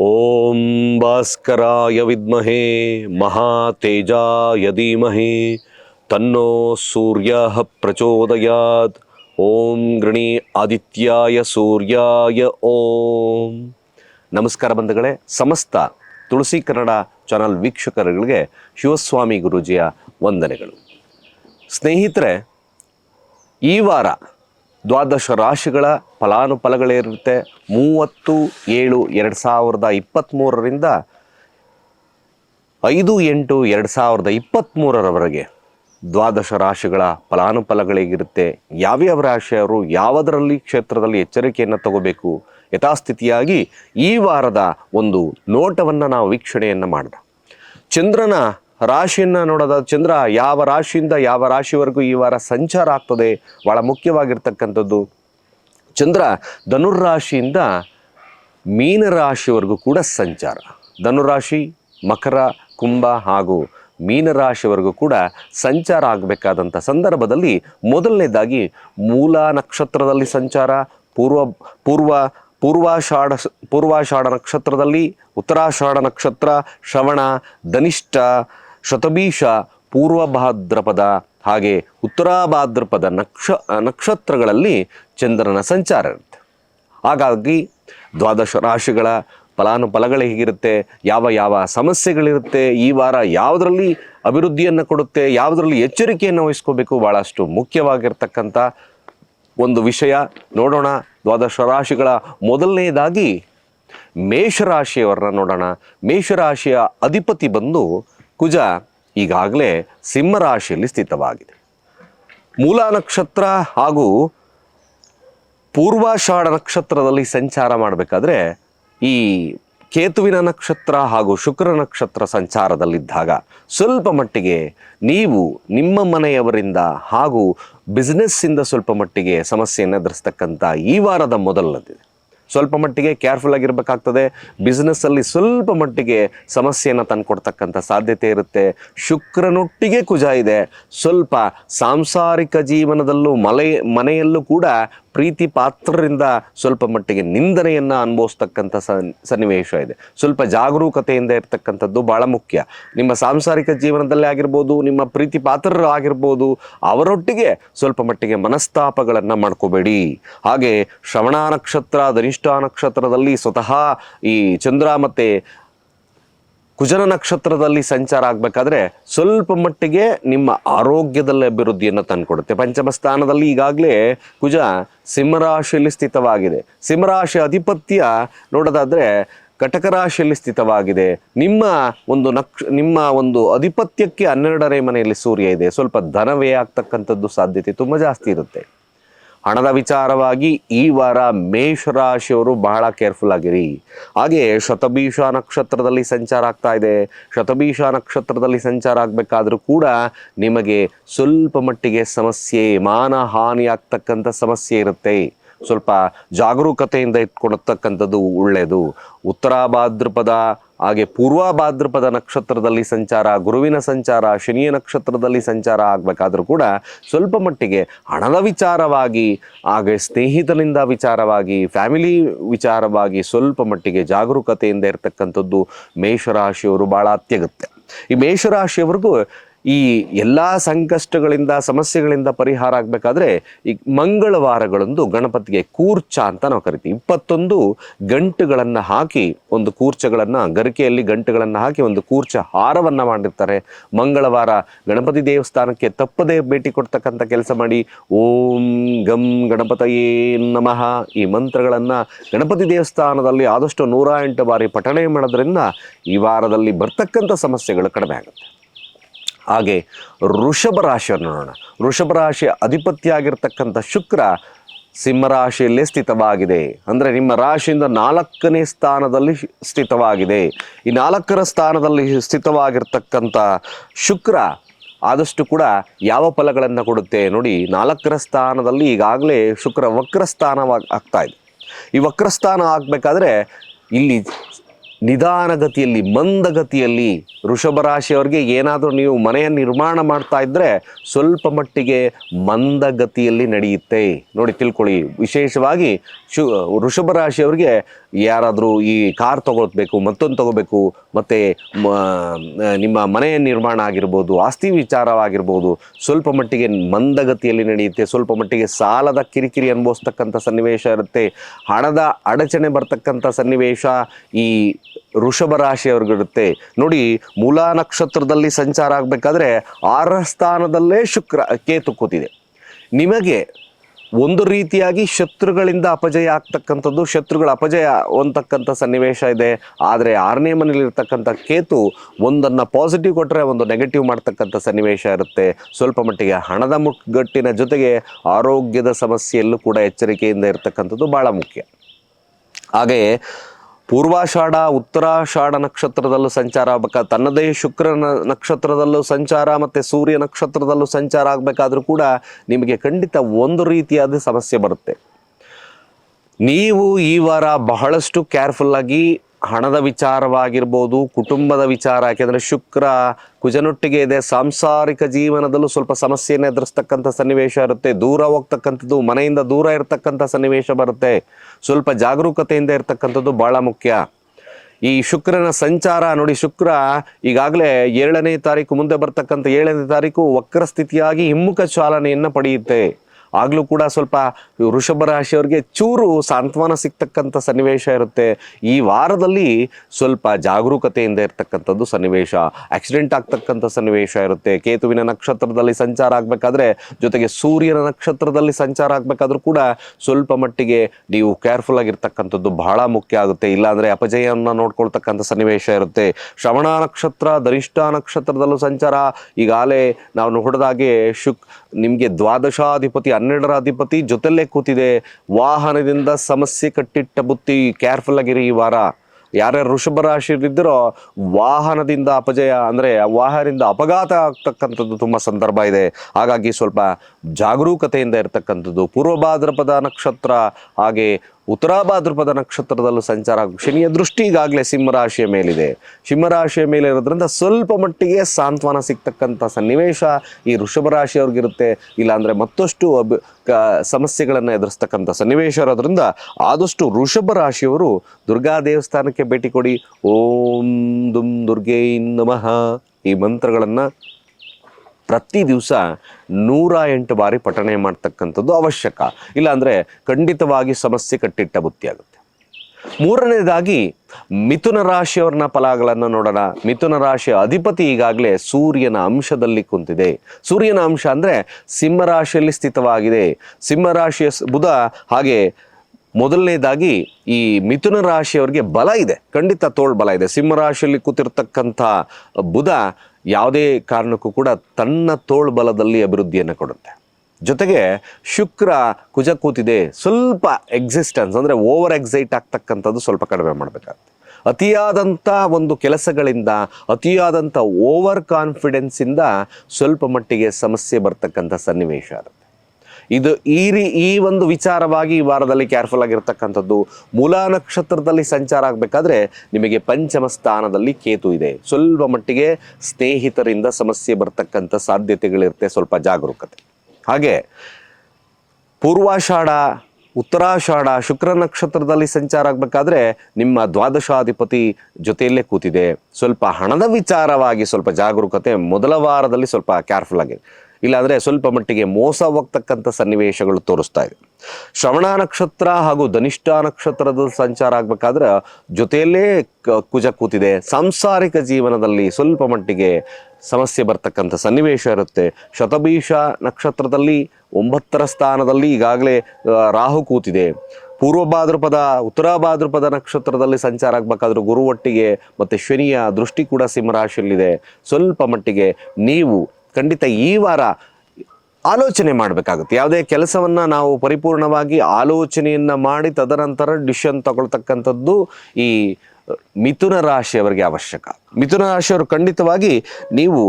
ಓಂ ಭಾಸ್ಕರಾಯ ವಿದ್ಮಹೇ, ಮಹಾತೇಜಾಯ ಧೀಮಹಿ, ತನ್ನೋ ಸೂರ್ಯ ಪ್ರಚೋದಯಾತ್, ಓಂ ಗೃಣಿ ಆದಿತ್ಯಾಯ ಸೂರ್ಯಾಯ ಓಂ. ನಮಸ್ಕಾರ ಬಂಧುಗಳೇ, ಸಮಸ್ತ ತುಳಸಿ ಕನ್ನಡ ಚಾನಲ್ ವೀಕ್ಷಕರುಗಳಿಗೆ ಶಿವಸ್ವಾಮಿ ಗುರುಜಿಯ ವಂದನೆಗಳು. ಸ್ನೇಹಿತರೆ, ಈ ವಾರ ದ್ವಾದಶ ರಾಶಿಗಳ ಫಲಾನುಫಲಗಳಿರುತ್ತೆ ಮೂವತ್ತು ಏಳು ಎರಡು ಸಾವಿರದ ಇಪ್ಪತ್ತ್ಮೂರರಿಂದ ಐದು ಎಂಟು ಎರಡು ಸಾವಿರದ ಇಪ್ಪತ್ತ್ಮೂರರವರೆಗೆ ದ್ವಾದಶ ರಾಶಿಗಳ ಫಲಾನುಫಲಗಳಿಗಿರುತ್ತೆ ಯಾವ್ಯಾವ ರಾಶಿಯವರು ಯಾವುದರಲ್ಲಿ ಕ್ಷೇತ್ರದಲ್ಲಿ ಎಚ್ಚರಿಕೆಯನ್ನು ತಗೋಬೇಕು? ಯಥಾಸ್ಥಿತಿಯಾಗಿ ಈ ವಾರದ ಒಂದು ನೋಟವನ್ನು ನಾವು ವೀಕ್ಷಣೆಯನ್ನು ಮಾಡೋಣ. ಚಂದ್ರನ ರಾಶಿಯನ್ನು ನೋಡೋದ ಚಂದ್ರ ಯಾವ ರಾಶಿಯಿಂದ ಯಾವ ರಾಶಿವರೆಗೂ ಈ ವಾರ ಸಂಚಾರ ಆಗ್ತದೆ? ಭಾಳ ಮುಖ್ಯವಾಗಿರ್ತಕ್ಕಂಥದ್ದು. ಚಂದ್ರ ಧನುರ್ರಾಶಿಯಿಂದ ಮೀನರಾಶಿವರೆಗೂ ಕೂಡ ಸಂಚಾರ. ಧನುರಾಶಿ ಮಕರ, ಕುಂಭ ಹಾಗೂ ಮೀನರಾಶಿವರೆಗೂ ಕೂಡ ಸಂಚಾರ ಆಗಬೇಕಾದಂಥ ಸಂದರ್ಭದಲ್ಲಿ ಮೊದಲನೇದಾಗಿ ಮೂಲ ನಕ್ಷತ್ರದಲ್ಲಿ ಸಂಚಾರ, ಪೂರ್ವ ಪೂರ್ವ, ಪೂರ್ವಾಷಾಢ ಪೂರ್ವಾಷಾಢ ನಕ್ಷತ್ರದಲ್ಲಿ, ಉತ್ತರಾಷಾಢ ನಕ್ಷತ್ರ, ಶ್ರವಣ, ಧನಿಷ್ಠ ಶತಬೀಷ ಪೂರ್ವಭಾದ್ರಪದ ಹಾಗೆ ಉತ್ತರಾಭಾದ್ರಪದ ನಕ್ಷ, ನಕ್ಷತ್ರಗಳಲ್ಲಿ ಚಂದ್ರನ ಸಂಚಾರ ಇರುತ್ತೆ. ಹಾಗಾಗಿ ದ್ವಾದಶ ರಾಶಿಗಳ ಫಲಾನುಫಲಗಳು ಹೇಗಿರುತ್ತೆ, ಯಾವ ಯಾವ ಸಮಸ್ಯೆಗಳಿರುತ್ತೆ, ಈ ವಾರ ಯಾವುದರಲ್ಲಿ ಅಭಿವೃದ್ಧಿಯನ್ನು ಕೊಡುತ್ತೆ, ಯಾವುದರಲ್ಲಿ ಎಚ್ಚರಿಕೆಯನ್ನು ವಹಿಸ್ಕೋಬೇಕು ಭಾಳಷ್ಟು ಮುಖ್ಯವಾಗಿರ್ತಕ್ಕಂಥ ಒಂದು ವಿಷಯ. ನೋಡೋಣ, ದ್ವಾದಶ ರಾಶಿಗಳ ಮೊದಲನೇದಾಗಿ ಮೇಷರಾಶಿಯವರನ್ನ ನೋಡೋಣ. ಮೇಷರಾಶಿಯ ಅಧಿಪತಿ ಬಂದು ಕುಜ ಈಗಾಗಲೇ ಸಿಂಹರಾಶಿಯಲ್ಲಿ ಸ್ಥಿತವಾಗಿದೆ. ಮೂಲ ನಕ್ಷತ್ರ ಹಾಗೂ ಪೂರ್ವಾಷಾಢ ನಕ್ಷತ್ರದಲ್ಲಿ ಸಂಚಾರ ಮಾಡಬೇಕಾದ್ರೆ ಈ ಕೇತುವಿನ ನಕ್ಷತ್ರ ಹಾಗೂ ಶುಕ್ರ ನಕ್ಷತ್ರ ಸಂಚಾರದಲ್ಲಿದ್ದಾಗ ಸ್ವಲ್ಪ ಮಟ್ಟಿಗೆ ನೀವು ನಿಮ್ಮ ಮನೆಯವರಿಂದ ಹಾಗೂ ಬಿಸ್ನೆಸ್ಸಿಂದ ಸ್ವಲ್ಪ ಮಟ್ಟಿಗೆ ಸಮಸ್ಯೆಯನ್ನು ಎದುರಿಸ್ತಕ್ಕಂಥ ಈ ವಾರದ ಮೊದಲನೇದಿದೆ ಸ್ವಲ್ಪ ಮಟ್ಟಿಗೆ ಕೇರ್ಫುಲ್ ಆಗಿರಬೇಕಾಗ್ತದೆ. ಬಿಸ್ನೆಸ್ಸಲ್ಲಿ ಸ್ವಲ್ಪ ಮಟ್ಟಿಗೆ ಸಮಸ್ಯೆಯನ್ನು ತಂದುಕೊಡ್ತಕ್ಕಂಥ ಸಾಧ್ಯತೆ ಇರುತ್ತೆ. ಶುಕ್ರನೊಟ್ಟಿಗೆ ಕುಜ ಇದೆ. ಸ್ವಲ್ಪ ಸಾಂಸಾರಿಕ ಜೀವನದಲ್ಲೂ ಮಲೆ, ಮನೆಯಲ್ಲೂ ಕೂಡ ಪ್ರೀತಿ ಪಾತ್ರರಿಂದ ಸ್ವಲ್ಪ ಮಟ್ಟಿಗೆ ನಿಂದನೆಯನ್ನು ಅನುಭವಿಸ್ತಕ್ಕಂಥ ಸನ್ ಸನ್ನಿವೇಶ ಇದೆ. ಸ್ವಲ್ಪ ಜಾಗರೂಕತೆಯಿಂದ ಇರ್ತಕ್ಕಂಥದ್ದು ಭಾಳ ಮುಖ್ಯ. ನಿಮ್ಮ ಸಾಂಸಾರಿಕ ಜೀವನದಲ್ಲೇ ಆಗಿರ್ಬೋದು, ನಿಮ್ಮ ಪ್ರೀತಿ ಪಾತ್ರರು ಆಗಿರ್ಬೋದು, ಅವರೊಟ್ಟಿಗೆ ಸ್ವಲ್ಪ ಮಟ್ಟಿಗೆ ಮನಸ್ತಾಪಗಳನ್ನು ಮಾಡ್ಕೋಬೇಡಿ. ಹಾಗೆ ಶ್ರವಣ ನಕ್ಷತ್ರ ಧನಿಷ್ಠ ನಕ್ಷತ್ರದಲ್ಲಿ ಸ್ವತಃ ಈ ಚಂದ್ರ ಮತ್ತು ಕುಜನ ನಕ್ಷತ್ರದಲ್ಲಿ ಸಂಚಾರ ಆಗಬೇಕಾದ್ರೆ ಸ್ವಲ್ಪ ಮಟ್ಟಿಗೆ ನಿಮ್ಮ ಆರೋಗ್ಯದಲ್ಲಿ ಅಭಿವೃದ್ಧಿಯನ್ನು ತಂದುಕೊಡುತ್ತೆ. ಪಂಚಮ ಸ್ಥಾನದಲ್ಲಿ ಈಗಾಗಲೇ ಕುಜ ಸಿಂಹರಾಶಿಯಲ್ಲಿ ಸ್ಥಿತವಾಗಿದೆ. ಸಿಂಹರಾಶಿ ಅಧಿಪತ್ಯ ನೋಡೋದಾದರೆ ಕಟಕ ರಾಶಿಯಲ್ಲಿ ಸ್ಥಿತವಾಗಿದೆ. ನಿಮ್ಮ ಒಂದು ನಕ್ಷ, ನಿಮ್ಮ ಒಂದು ಅಧಿಪತ್ಯಕ್ಕೆ ಹನ್ನೆರಡನೇ ಮನೆಯಲ್ಲಿ ಸೂರ್ಯ ಇದೆ. ಸ್ವಲ್ಪ ಧನವೇ ಆಗ್ತಕ್ಕಂಥದ್ದು ಸಾಧ್ಯತೆ ತುಂಬ ಜಾಸ್ತಿ ಇರುತ್ತೆ. ಹಣದ ವಿಚಾರವಾಗಿ ಈ ವಾರ ಮೇಷರಾಶಿಯವರು ಬಹಳ ಕೇರ್ಫುಲ್ ಆಗಿರಿ. ಹಾಗೆ ಶತಭೀಷ ನಕ್ಷತ್ರದಲ್ಲಿ ಸಂಚಾರ ಆಗ್ತಾ ಇದೆ. ಶತಭೀಷ ನಕ್ಷತ್ರದಲ್ಲಿ ಸಂಚಾರ ಆಗಬೇಕಾದರೂ ಕೂಡ ನಿಮಗೆ ಸ್ವಲ್ಪ ಮಟ್ಟಿಗೆ ಸಮಸ್ಯೆ ಮಾನ ಹಾನಿಯಾಗ್ತಕ್ಕಂಥ ಸಮಸ್ಯೆ ಇರುತ್ತೆ. ಸ್ವಲ್ಪ ಜಾಗರೂಕತೆಯಿಂದ ಇಟ್ಕೊಡತಕ್ಕಂಥದ್ದು ಒಳ್ಳೆಯದು ಉತ್ತರ ಭಾದ್ರಪದ ಹಾಗೆ ಪೂರ್ವಭಾದ್ರಪದ ನಕ್ಷತ್ರದಲ್ಲಿ ಸಂಚಾರ, ಗುರುವಿನ ಸಂಚಾರ, ಶನಿಯ ನಕ್ಷತ್ರದಲ್ಲಿ ಸಂಚಾರ ಆಗಬೇಕಾದ್ರೂ ಕೂಡ ಸ್ವಲ್ಪ ಮಟ್ಟಿಗೆ ಹಣದ ವಿಚಾರವಾಗಿ, ಹಾಗೆ ಸ್ನೇಹಿತನಿಂದ ವಿಚಾರವಾಗಿ, ಫ್ಯಾಮಿಲಿ ವಿಚಾರವಾಗಿ ಸ್ವಲ್ಪ ಮಟ್ಟಿಗೆ ಜಾಗರೂಕತೆಯಿಂದ ಇರತಕ್ಕಂಥದ್ದು ಮೇಷರಾಶಿಯವರು ಭಾಳ ಅತ್ಯಗತ್ಯ. ಈ ಮೇಷರಾಶಿಯವರೆಗೂ ಈ ಎಲ್ಲ ಸಂಕಷ್ಟಗಳಿಂದ, ಸಮಸ್ಯೆಗಳಿಂದ ಪರಿಹಾರ ಆಗಬೇಕಾದ್ರೆ ಈ ಮಂಗಳವಾರಗಳಂದು ಗಣಪತಿಗೆ ಕೂರ್ಚ ಅಂತ ನಾವು ಕರಿತೀವಿ. ಇಪ್ಪತ್ತೊಂದು ಗಂಟುಗಳನ್ನು ಹಾಕಿ ಒಂದು ಕೂರ್ಚಗಳನ್ನು, ಗರಿಕೆಯಲ್ಲಿ ಗಂಟುಗಳನ್ನು ಹಾಕಿ ಒಂದು ಕೂರ್ಚ ಹಾರವನ್ನು ಮಾಡಿರ್ತಾರೆ. ಮಂಗಳವಾರ ಗಣಪತಿ ದೇವಸ್ಥಾನಕ್ಕೆ ತಪ್ಪದೇ ಭೇಟಿ ಕೊಡ್ತಕ್ಕಂಥ ಕೆಲಸ ಮಾಡಿ, ಓಂ ಗಂ ಗಣಪತಯೇ ನಮಃ ಈ ಮಂತ್ರಗಳನ್ನು ಗಣಪತಿ ದೇವಸ್ಥಾನದಲ್ಲಿ ಆದಷ್ಟು ನೂರ ಎಂಟು ಬಾರಿ ಪಠಣೆ ಮಾಡೋದ್ರಿಂದ ಈ ವಾರದಲ್ಲಿ ಬರ್ತಕ್ಕಂಥ ಸಮಸ್ಯೆಗಳು ಕಡಿಮೆ ಆಗುತ್ತೆ. ಹಾಗೆ ವೃಷಭ ರಾಶಿಯನ್ನು ನೋಡೋಣ. ವೃಷಭ ರಾಶಿಯ ಅಧಿಪತಿ ಆಗಿರತಕ್ಕಂಥ ಶುಕ್ರ ಸಿಂಹರಾಶಿಯಲ್ಲೇ ಸ್ಥಿತವಾಗಿದೆ. ಅಂದರೆ ನಿಮ್ಮ ರಾಶಿಯಿಂದ ನಾಲ್ಕನೇ ಸ್ಥಾನದಲ್ಲಿ ಸ್ಥಿತವಾಗಿದೆ. ಈ ನಾಲ್ಕರ ಸ್ಥಾನದಲ್ಲಿ ಸ್ಥಿತವಾಗಿರ್ತಕ್ಕಂಥ ಶುಕ್ರ ಆದಷ್ಟು ಕೂಡ ಯಾವ ಫಲಗಳನ್ನು ಕೊಡುತ್ತೆ ನೋಡಿ, ನಾಲ್ಕರ ಸ್ಥಾನದಲ್ಲಿ ಈಗಾಗಲೇ ಶುಕ್ರ ವಕ್ರ ಸ್ಥಾನವಾಗಿ ಆಗ್ತಾ ಇದೆ. ಈ ವಕ್ರಸ್ಥಾನ ಆಗಬೇಕಾದ್ರೆ ಇಲ್ಲಿ ನಿಧಾನಗತಿಯಲ್ಲಿ, ಮಂದಗತಿಯಲ್ಲಿ ಋಷಭ ರಾಶಿಯವರಿಗೆ ಏನಾದರೂ ನೀವು ಮನೆಯ ನಿರ್ಮಾಣ ಮಾಡ್ತಾ ಇದ್ದರೆ ಸ್ವಲ್ಪ ಮಟ್ಟಿಗೆ ಮಂದಗತಿಯಲ್ಲಿ ನಡೆಯುತ್ತೆ. ನೋಡಿ ತಿಳ್ಕೊಳ್ಳಿ, ವಿಶೇಷವಾಗಿ ಶು, ವೃಷಭ ರಾಶಿಯವರಿಗೆ ಯಾರಾದರೂ ಈ ಕಾರ್ ತೊಗೊಳ್ಬೇಕು, ಮತ್ತೊಂದು ತಗೋಬೇಕು ಮತ್ತು ನಿಮ್ಮ ಮನೆಯ ನಿರ್ಮಾಣ ಆಗಿರ್ಬೋದು, ಆಸ್ತಿ ವಿಚಾರವಾಗಿರ್ಬೋದು, ಸ್ವಲ್ಪ ಮಟ್ಟಿಗೆ ಮಂದಗತಿಯಲ್ಲಿ ನಡೆಯುತ್ತೆ, ಸ್ವಲ್ಪ ಮಟ್ಟಿಗೆ ಸಾಲದ ಕಿರಿಕಿರಿ ಅನುಭವಿಸ್ತಕ್ಕಂಥ ಸನ್ನಿವೇಶ ಇರುತ್ತೆ. ಹಣದ ಅಡಚಣೆ ಬರ್ತಕ್ಕಂಥ ಸನ್ನಿವೇಶ ಈ ಋಷಭ ರಾಶಿಯವ್ರಿಗಿರುತ್ತೆ. ನೋಡಿ, ಮೂಲಾ ನಕ್ಷತ್ರದಲ್ಲಿ ಸಂಚಾರ ಆಗಬೇಕಾದ್ರೆ ಆರ ಸ್ಥಾನದಲ್ಲೇ ಶುಕ್ರ, ಕೇತು ಕೂತಿದೆ. ನಿಮಗೆ ಒಂದು ರೀತಿಯಾಗಿ ಶತ್ರುಗಳಿಂದ ಅಪಜಯ ಆಗ್ತಕ್ಕಂಥದ್ದು, ಶತ್ರುಗಳ ಅಪಜಯ ಅಂತಕ್ಕಂಥ ಸನ್ನಿವೇಶ ಇದೆ. ಆದರೆ ಆರನೇ ಮನೇಲಿರ್ತಕ್ಕಂಥ ಕೇತು ಒಂದನ್ನು ಪಾಸಿಟಿವ್ ಕೊಟ್ಟರೆ ಒಂದು ನೆಗೆಟಿವ್ ಮಾಡ್ತಕ್ಕಂಥ ಸನ್ನಿವೇಶ ಇರುತ್ತೆ. ಸ್ವಲ್ಪ ಮಟ್ಟಿಗೆ ಹಣದ ಮುಗ್ಗಟ್ಟಿನ ಜೊತೆಗೆ ಆರೋಗ್ಯದ ಸಮಸ್ಯೆಯಲ್ಲೂ ಕೂಡ ಎಚ್ಚರಿಕೆಯಿಂದ ಇರತಕ್ಕಂಥದ್ದು ಭಾಳ ಮುಖ್ಯ. ಹಾಗೆಯೇ ಪೂರ್ವಾಷಾಢ, ಉತ್ತರಾಷಾಢ ನಕ್ಷತ್ರದಲ್ಲೂ ಸಂಚಾರ ಆಗ್ಬೇಕಾ? ತನ್ನದೇ ಶುಕ್ರ ನಕ್ಷತ್ರದಲ್ಲೂ ಸಂಚಾರ ಮತ್ತು ಸೂರ್ಯ ನಕ್ಷತ್ರದಲ್ಲೂ ಸಂಚಾರ ಆಗಬೇಕಾದ್ರೂ ಕೂಡ ನಿಮಗೆ ಖಂಡಿತ ಒಂದು ರೀತಿಯಾದ ಸಮಸ್ಯೆ ಬರುತ್ತೆ. ನೀವು ಈ ವಾರ ಬಹಳಷ್ಟು ಕೇರ್ಫುಲ್ಲಾಗಿ ಹಣದ ವಿಚಾರವಾಗಿರ್ಬೋದು, ಕುಟುಂಬದ ವಿಚಾರ, ಯಾಕೆಂದರೆ ಶುಕ್ರ ಕುಜನೊಟ್ಟಿಗೆ ಇದೆ. ಸಾಂಸಾರಿಕ ಜೀವನದಲ್ಲೂ ಸ್ವಲ್ಪ ಸಮಸ್ಯೆಯನ್ನು ಎದುರಿಸ್ತಕ್ಕಂಥ ಸನ್ನಿವೇಶ ಇರುತ್ತೆ. ದೂರ ಹೋಗ್ತಕ್ಕಂಥದ್ದು, ಮನೆಯಿಂದ ದೂರ ಇರತಕ್ಕಂಥ ಸನ್ನಿವೇಶ ಬರುತ್ತೆ. ಸ್ವಲ್ಪ ಜಾಗರೂಕತೆಯಿಂದ ಇರತಕ್ಕಂಥದ್ದು ಭಾಳ ಮುಖ್ಯ. ಈ ಶುಕ್ರನ ಸಂಚಾರ ನೋಡಿ, ಶುಕ್ರ ಈಗಾಗಲೇ ಏಳನೇ ತಾರೀಕು ಮುಂದೆ ಬರ್ತಕ್ಕಂಥ ಏಳನೇ ತಾರೀಕು ವಕ್ರ ಸ್ಥಿತಿಯಾಗಿ ಹಿಮ್ಮುಖ ಚಾಲನೆಯನ್ನು ಪಡೆಯುತ್ತೆ. ಆಗಲೂ ಕೂಡ ಸ್ವಲ್ಪ ವೃಷಭ ರಾಶಿಯವರಿಗೆ ಚೂರು ಸಾಂತ್ವನ ಸಿಗ್ತಕ್ಕಂಥ ಸನ್ನಿವೇಶ ಇರುತ್ತೆ. ಈ ವಾರದಲ್ಲಿ ಸ್ವಲ್ಪ ಜಾಗರೂಕತೆಯಿಂದ ಇರ್ತಕ್ಕಂಥದ್ದು ಸನ್ನಿವೇಶ. ಆಕ್ಸಿಡೆಂಟ್ ಆಗ್ತಕ್ಕಂಥ ಸನ್ನಿವೇಶ ಇರುತ್ತೆ. ಕೇತುವಿನ ನಕ್ಷತ್ರದಲ್ಲಿ ಸಂಚಾರ ಆಗಬೇಕಾದ್ರೆ ಜೊತೆಗೆ ಸೂರ್ಯನ ನಕ್ಷತ್ರದಲ್ಲಿ ಸಂಚಾರ ಆಗಬೇಕಾದ್ರೂ ಕೂಡ ಸ್ವಲ್ಪ ಮಟ್ಟಿಗೆ ನೀವು ಕೇರ್ಫುಲ್ ಆಗಿರ್ತಕ್ಕಂಥದ್ದು ಬಹಳ ಮುಖ್ಯ ಆಗುತ್ತೆ. ಇಲ್ಲಾಂದರೆ ಅಪಜಯವನ್ನು ನೋಡ್ಕೊಳ್ತಕ್ಕಂಥ ಸನ್ನಿವೇಶ ಇರುತ್ತೆ. ಶ್ರವಣ ನಕ್ಷತ್ರ ಧರಿಷ್ಠ ನಕ್ಷತ್ರದಲ್ಲೂ ಸಂಚಾರ. ಈಗಾಗಲೇ ನಾವು ಹೊಡೆದಾಗೆ ಶುಕ್ ನಿಮಗೆ ದ್ವಾದಶಾಧಿಪತಿ, ಹನ್ನೆರಡರ ಅಧಿಪತಿ ಜೊತೆಲ್ಲೇ ಕೂತಿದೆ. ವಾಹನದಿಂದ ಸಮಸ್ಯೆ ಕಟ್ಟಿಟ್ಟ ಬುತ್ತಿ ಕೇರ್ಫುಲ್ ಆಗಿರಿ ಈ ವಾರ. ಯಾರ್ಯಾರು ವೃಷಭ ರಾಶಿಯಲ್ಲಿದ್ದರೋ, ವಾಹನದಿಂದ ಅಪಜಯ, ಅಂದರೆ ವಾಹನದಿಂದ ಅಪಘಾತ ಆಗ್ತಕ್ಕಂಥದ್ದು ತುಂಬ ಸಂದರ್ಭ ಇದೆ. ಹಾಗಾಗಿ ಸ್ವಲ್ಪ ಜಾಗರೂಕತೆಯಿಂದ ಇರತಕ್ಕಂಥದ್ದು. ಪೂರ್ವಭಾದ್ರಪದ ನಕ್ಷತ್ರ ಹಾಗೆ ಉತ್ತರ ಭಾದ್ರಪದ ನಕ್ಷತ್ರದಲ್ಲೂ ಸಂಚಾರ ಆಗ್- ಶನಿಯ ದೃಷ್ಟಿ ಈಗಾಗಲೇ ಸಿಂಹರಾಶಿಯ ಮೇಲಿದೆ. ಸಿಂಹರಾಶಿಯ ಮೇಲೆ ಇರೋದ್ರಿಂದ ಸ್ವಲ್ಪ ಮಟ್ಟಿಗೆ ಸಾಂತ್ವನ ಸಿಗ್ತಕ್ಕಂಥ ಸನ್ನಿವೇಶ ಈ ವೃಷಭ ರಾಶಿಯವ್ರಿಗಿರುತ್ತೆ ಇಲ್ಲಾಂದರೆ ಮತ್ತಷ್ಟು ಅಬ್ ಸಮಸ್ಯೆಗಳನ್ನು ಎದುರಿಸ್ತಕ್ಕಂಥ ಸನ್ನಿವೇಶ ಇರೋದ್ರಿಂದ ಆದಷ್ಟು ವೃಷಭ ರಾಶಿಯವರು ದುರ್ಗಾ ದೇವಸ್ಥಾನಕ್ಕೆ ಭೇಟಿ ಕೊಡಿ. ಓಂ ದುಂ ದುರ್ಗೇ ನಮಃ ಈ ಮಂತ್ರಗಳನ್ನು ಪ್ರತಿ ದಿವಸ ನೂರ ಎಂಟು ಬಾರಿ ಪಠಣೆ ಮಾಡ್ತಕ್ಕಂಥದ್ದು ಅವಶ್ಯಕ. ಇಲ್ಲಾಂದರೆ ಖಂಡಿತವಾಗಿ ಸಮಸ್ಯೆ ಕಟ್ಟಿಟ್ಟ ಬುತ್ತಿಯಾಗುತ್ತೆ ಮೂರನೇದಾಗಿ, ಮಿಥುನ ರಾಶಿಯವ್ರನ್ನ ಫಲಗಳನ್ನು ನೋಡೋಣ. ಮಿಥುನ ರಾಶಿಯ ಅಧಿಪತಿ ಈಗಾಗಲೇ ಸೂರ್ಯನ ಅಂಶದಲ್ಲಿ ಕುಂತಿದೆ. ಸೂರ್ಯನ ಅಂಶ ಅಂದರೆ ಸಿಂಹರಾಶಿಯಲ್ಲಿ ಸ್ಥಿತವಾಗಿದೆ. ಸಿಂಹರಾಶಿಯ ಬುಧ ಹಾಗೆ ಮೊದಲನೇದಾಗಿ ಈ ಮಿಥುನ ರಾಶಿಯವರಿಗೆ ಬಲ ಇದೆ. ಖಂಡಿತ ತೋಳ್ ಬಲ ಇದೆ. ಸಿಂಹರಾಶಿಯಲ್ಲಿ ಕೂತಿರ್ತಕ್ಕಂಥ ಬುಧ ಯಾವುದೇ ಕಾರಣಕ್ಕೂ ಕೂಡ ತನ್ನ ತೋಳ್ ಬಲದಲ್ಲಿ ಅಭಿವೃದ್ಧಿಯನ್ನು ಕೊಡುತ್ತೆ. ಜೊತೆಗೆ ಶುಕ್ರ ಕುಜ ಕೂತಿದೆ ಸ್ವಲ್ಪ ಎಕ್ಸಿಸ್ಟೆನ್ಸ್ ಅಂದರೆ ಓವರ್ ಎಕ್ಸೈಟ್ ಆಗ್ತಕ್ಕಂಥದ್ದು ಸ್ವಲ್ಪ ಕಡಿಮೆ ಮಾಡಬೇಕಾಗುತ್ತೆ. ಅತಿಯಾದಂಥ ಒಂದು ಕೆಲಸಗಳಿಂದ ಅತಿಯಾದಂಥ ಓವರ್ ಕಾನ್ಫಿಡೆನ್ಸಿಂದ ಸ್ವಲ್ಪ ಮಟ್ಟಿಗೆ ಸಮಸ್ಯೆ ಬರ್ತಕ್ಕಂಥ ಸನ್ನಿವೇಶ ಇರುತ್ತೆ ಇದು ಈ ರೀ, ಈ ಒಂದು ವಿಚಾರವಾಗಿ ಈ ವಾರದಲ್ಲಿ ಕೇರ್ಫುಲ್ ಆಗಿರ್ತಕ್ಕಂಥದ್ದು ಮೂಲಾ ನಕ್ಷತ್ರದಲ್ಲಿ ಸಂಚಾರ ಆಗಬೇಕಾದ್ರೆ ನಿಮಗೆ ಪಂಚಮ ಸ್ಥಾನದಲ್ಲಿ ಕೇತು ಇದೆ. ಸ್ವಲ್ಪ ಮಟ್ಟಿಗೆ ಸ್ನೇಹಿತರಿಂದ ಸಮಸ್ಯೆ ಬರ್ತಕ್ಕಂಥ ಸಾಧ್ಯತೆಗಳಿರುತ್ತೆ, ಸ್ವಲ್ಪ ಜಾಗರೂಕತೆ. ಹಾಗೆ ಪೂರ್ವಾಷಾಢ, ಉತ್ತರಾಷಾಢ, ಶುಕ್ರ ನಕ್ಷತ್ರದಲ್ಲಿ ಸಂಚಾರ ಆಗಬೇಕಾದ್ರೆ ನಿಮ್ಮ ದ್ವಾದಶಾಧಿಪತಿ ಜೊತೆಯಲ್ಲೇ ಕೂತಿದೆ. ಸ್ವಲ್ಪ ಹಣದ ವಿಚಾರವಾಗಿ ಸ್ವಲ್ಪ ಜಾಗರೂಕತೆ ಮೊದಲ ವಾರದಲ್ಲಿ ಸ್ವಲ್ಪ ಕೇರ್ಫುಲ್ ಆಗಿ. ಇಲ್ಲಾಂದರೆ ಸ್ವಲ್ಪ ಮಟ್ಟಿಗೆ ಮೋಸ ಹೋಗ್ತಕ್ಕಂಥ ಸನ್ನಿವೇಶಗಳು ತೋರಿಸ್ತಾ ಇದೆ. ಶ್ರವಣ ನಕ್ಷತ್ರ ಹಾಗೂ ಧನಿಷ್ಠ ನಕ್ಷತ್ರದ ಸಂಚಾರ ಆಗಬೇಕಾದ್ರೆ ಜೊತೆಯಲ್ಲೇ ಕುಜ ಕೂತಿದೆ. ಸಾಂಸಾರಿಕ ಜೀವನದಲ್ಲಿ ಸ್ವಲ್ಪ ಮಟ್ಟಿಗೆ ಸಮಸ್ಯೆ ಬರ್ತಕ್ಕಂಥ ಸನ್ನಿವೇಶ ಇರುತ್ತೆ. ಶತಭೀಷ ನಕ್ಷತ್ರದಲ್ಲಿ ಒಂಬತ್ತರ ಸ್ಥಾನದಲ್ಲಿ ಈಗಾಗಲೇ ರಾಹು ಕೂತಿದೆ. ಪೂರ್ವ ಭಾದ್ರಪದ, ಉತ್ತರ ಭಾದ್ರಪದ ನಕ್ಷತ್ರದಲ್ಲಿ ಸಂಚಾರ ಆಗಬೇಕಾದ್ರೂ ಗುರು ಒಟ್ಟಿಗೆ ಮತ್ತು ಶನಿಯ ದೃಷ್ಟಿ ಕೂಡ ಸಿಂಹರಾಶಿಯಲ್ಲಿದೆ. ಸ್ವಲ್ಪ ಮಟ್ಟಿಗೆ ನೀವು ಖಂಡಿತ ಈ ವಾರ ಆಲೋಚನೆ ಮಾಡಬೇಕಾಗುತ್ತೆ. ಯಾವುದೇ ಕೆಲಸವನ್ನು ನಾವು ಪರಿಪೂರ್ಣವಾಗಿ ಆಲೋಚನೆಯನ್ನು ಮಾಡಿ ತದನಂತರ ಡಿಸಿಷನ್ ತಗೊಳ್ತಕ್ಕಂಥದ್ದು ಈ ಮಿಥುನ ರಾಶಿಯವರಿಗೆ ಅವಶ್ಯಕ. ಮಿಥುನ ರಾಶಿಯವರು ಖಂಡಿತವಾಗಿ ನೀವು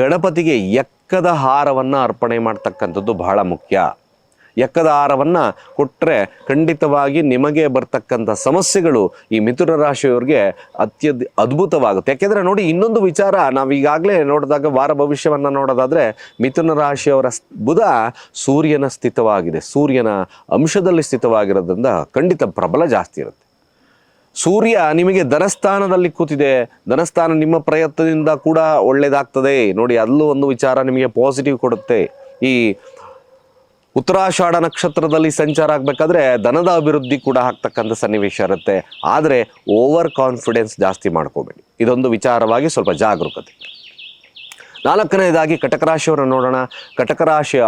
ಗಣಪತಿಗೆ ಎಕ್ಕದ ಹಾರವನ್ನು ಅರ್ಪಣೆ ಮಾಡ್ತಕ್ಕಂಥದ್ದು ಬಹಳ ಮುಖ್ಯ. ಎಕ್ಕದ ಹಾರವನ್ನು ಕೊಟ್ಟರೆ ಖಂಡಿತವಾಗಿ ನಿಮಗೆ ಬರ್ತಕ್ಕಂಥ ಸಮಸ್ಯೆಗಳು ಈ ಮಿಥುನ ರಾಶಿಯವ್ರಿಗೆ ಅತ್ಯದ್ ಅದ್ಭುತವಾಗುತ್ತೆ. ಯಾಕೆಂದರೆ ನೋಡಿ, ಇನ್ನೊಂದು ವಿಚಾರ ನಾವು ಈಗಾಗಲೇ ನೋಡಿದಾಗ ವಾರ ಭವಿಷ್ಯವನ್ನು ನೋಡೋದಾದರೆ ಮಿಥುನ ರಾಶಿಯವರ ಬುಧ ಸೂರ್ಯನ ಸ್ಥಿತವಾಗಿದೆ. ಸೂರ್ಯನ ಅಂಶದಲ್ಲಿ ಸ್ಥಿತವಾಗಿರೋದ್ರಿಂದ ಖಂಡಿತ ಪ್ರಬಲ ಜಾಸ್ತಿ ಇರುತ್ತೆ. ಸೂರ್ಯ ನಿಮಗೆ ಧನಸ್ಥಾನದಲ್ಲಿ ಕೂತಿದೆ. ಧನಸ್ಥಾನ ನಿಮ್ಮ ಪ್ರಯತ್ನದಿಂದ ಕೂಡ ಒಳ್ಳೆಯದಾಗ್ತದೆ ನೋಡಿ, ಅಲ್ಲೂ ಒಂದು ವಿಚಾರ ನಿಮಗೆ ಪಾಸಿಟಿವ್ ಕೊಡುತ್ತೆ. ಈ ಉತ್ತರಾಷಾಢ ನಕ್ಷತ್ರದಲ್ಲಿ ಸಂಚಾರ ಆಗಬೇಕಾದ್ರೆ ಧನದ ಅಭಿವೃದ್ಧಿ ಕೂಡ ಆಗ್ತಕ್ಕಂಥ ಸನ್ನಿವೇಶ ಇರುತ್ತೆ. ಆದರೆ ಓವರ್ ಕಾನ್ಫಿಡೆನ್ಸ್ ಜಾಸ್ತಿ ಮಾಡ್ಕೋಬೇಡಿ. ಇದೊಂದು ವಿಚಾರವಾಗಿ ಸ್ವಲ್ಪ ಜಾಗರೂಕತೆ. ನಾಲ್ಕನೇದಾಗಿ ಕಟಕ ರಾಶಿಯವರನ್ನು ನೋಡೋಣ. ಕಟಕ ರಾಶಿಯ,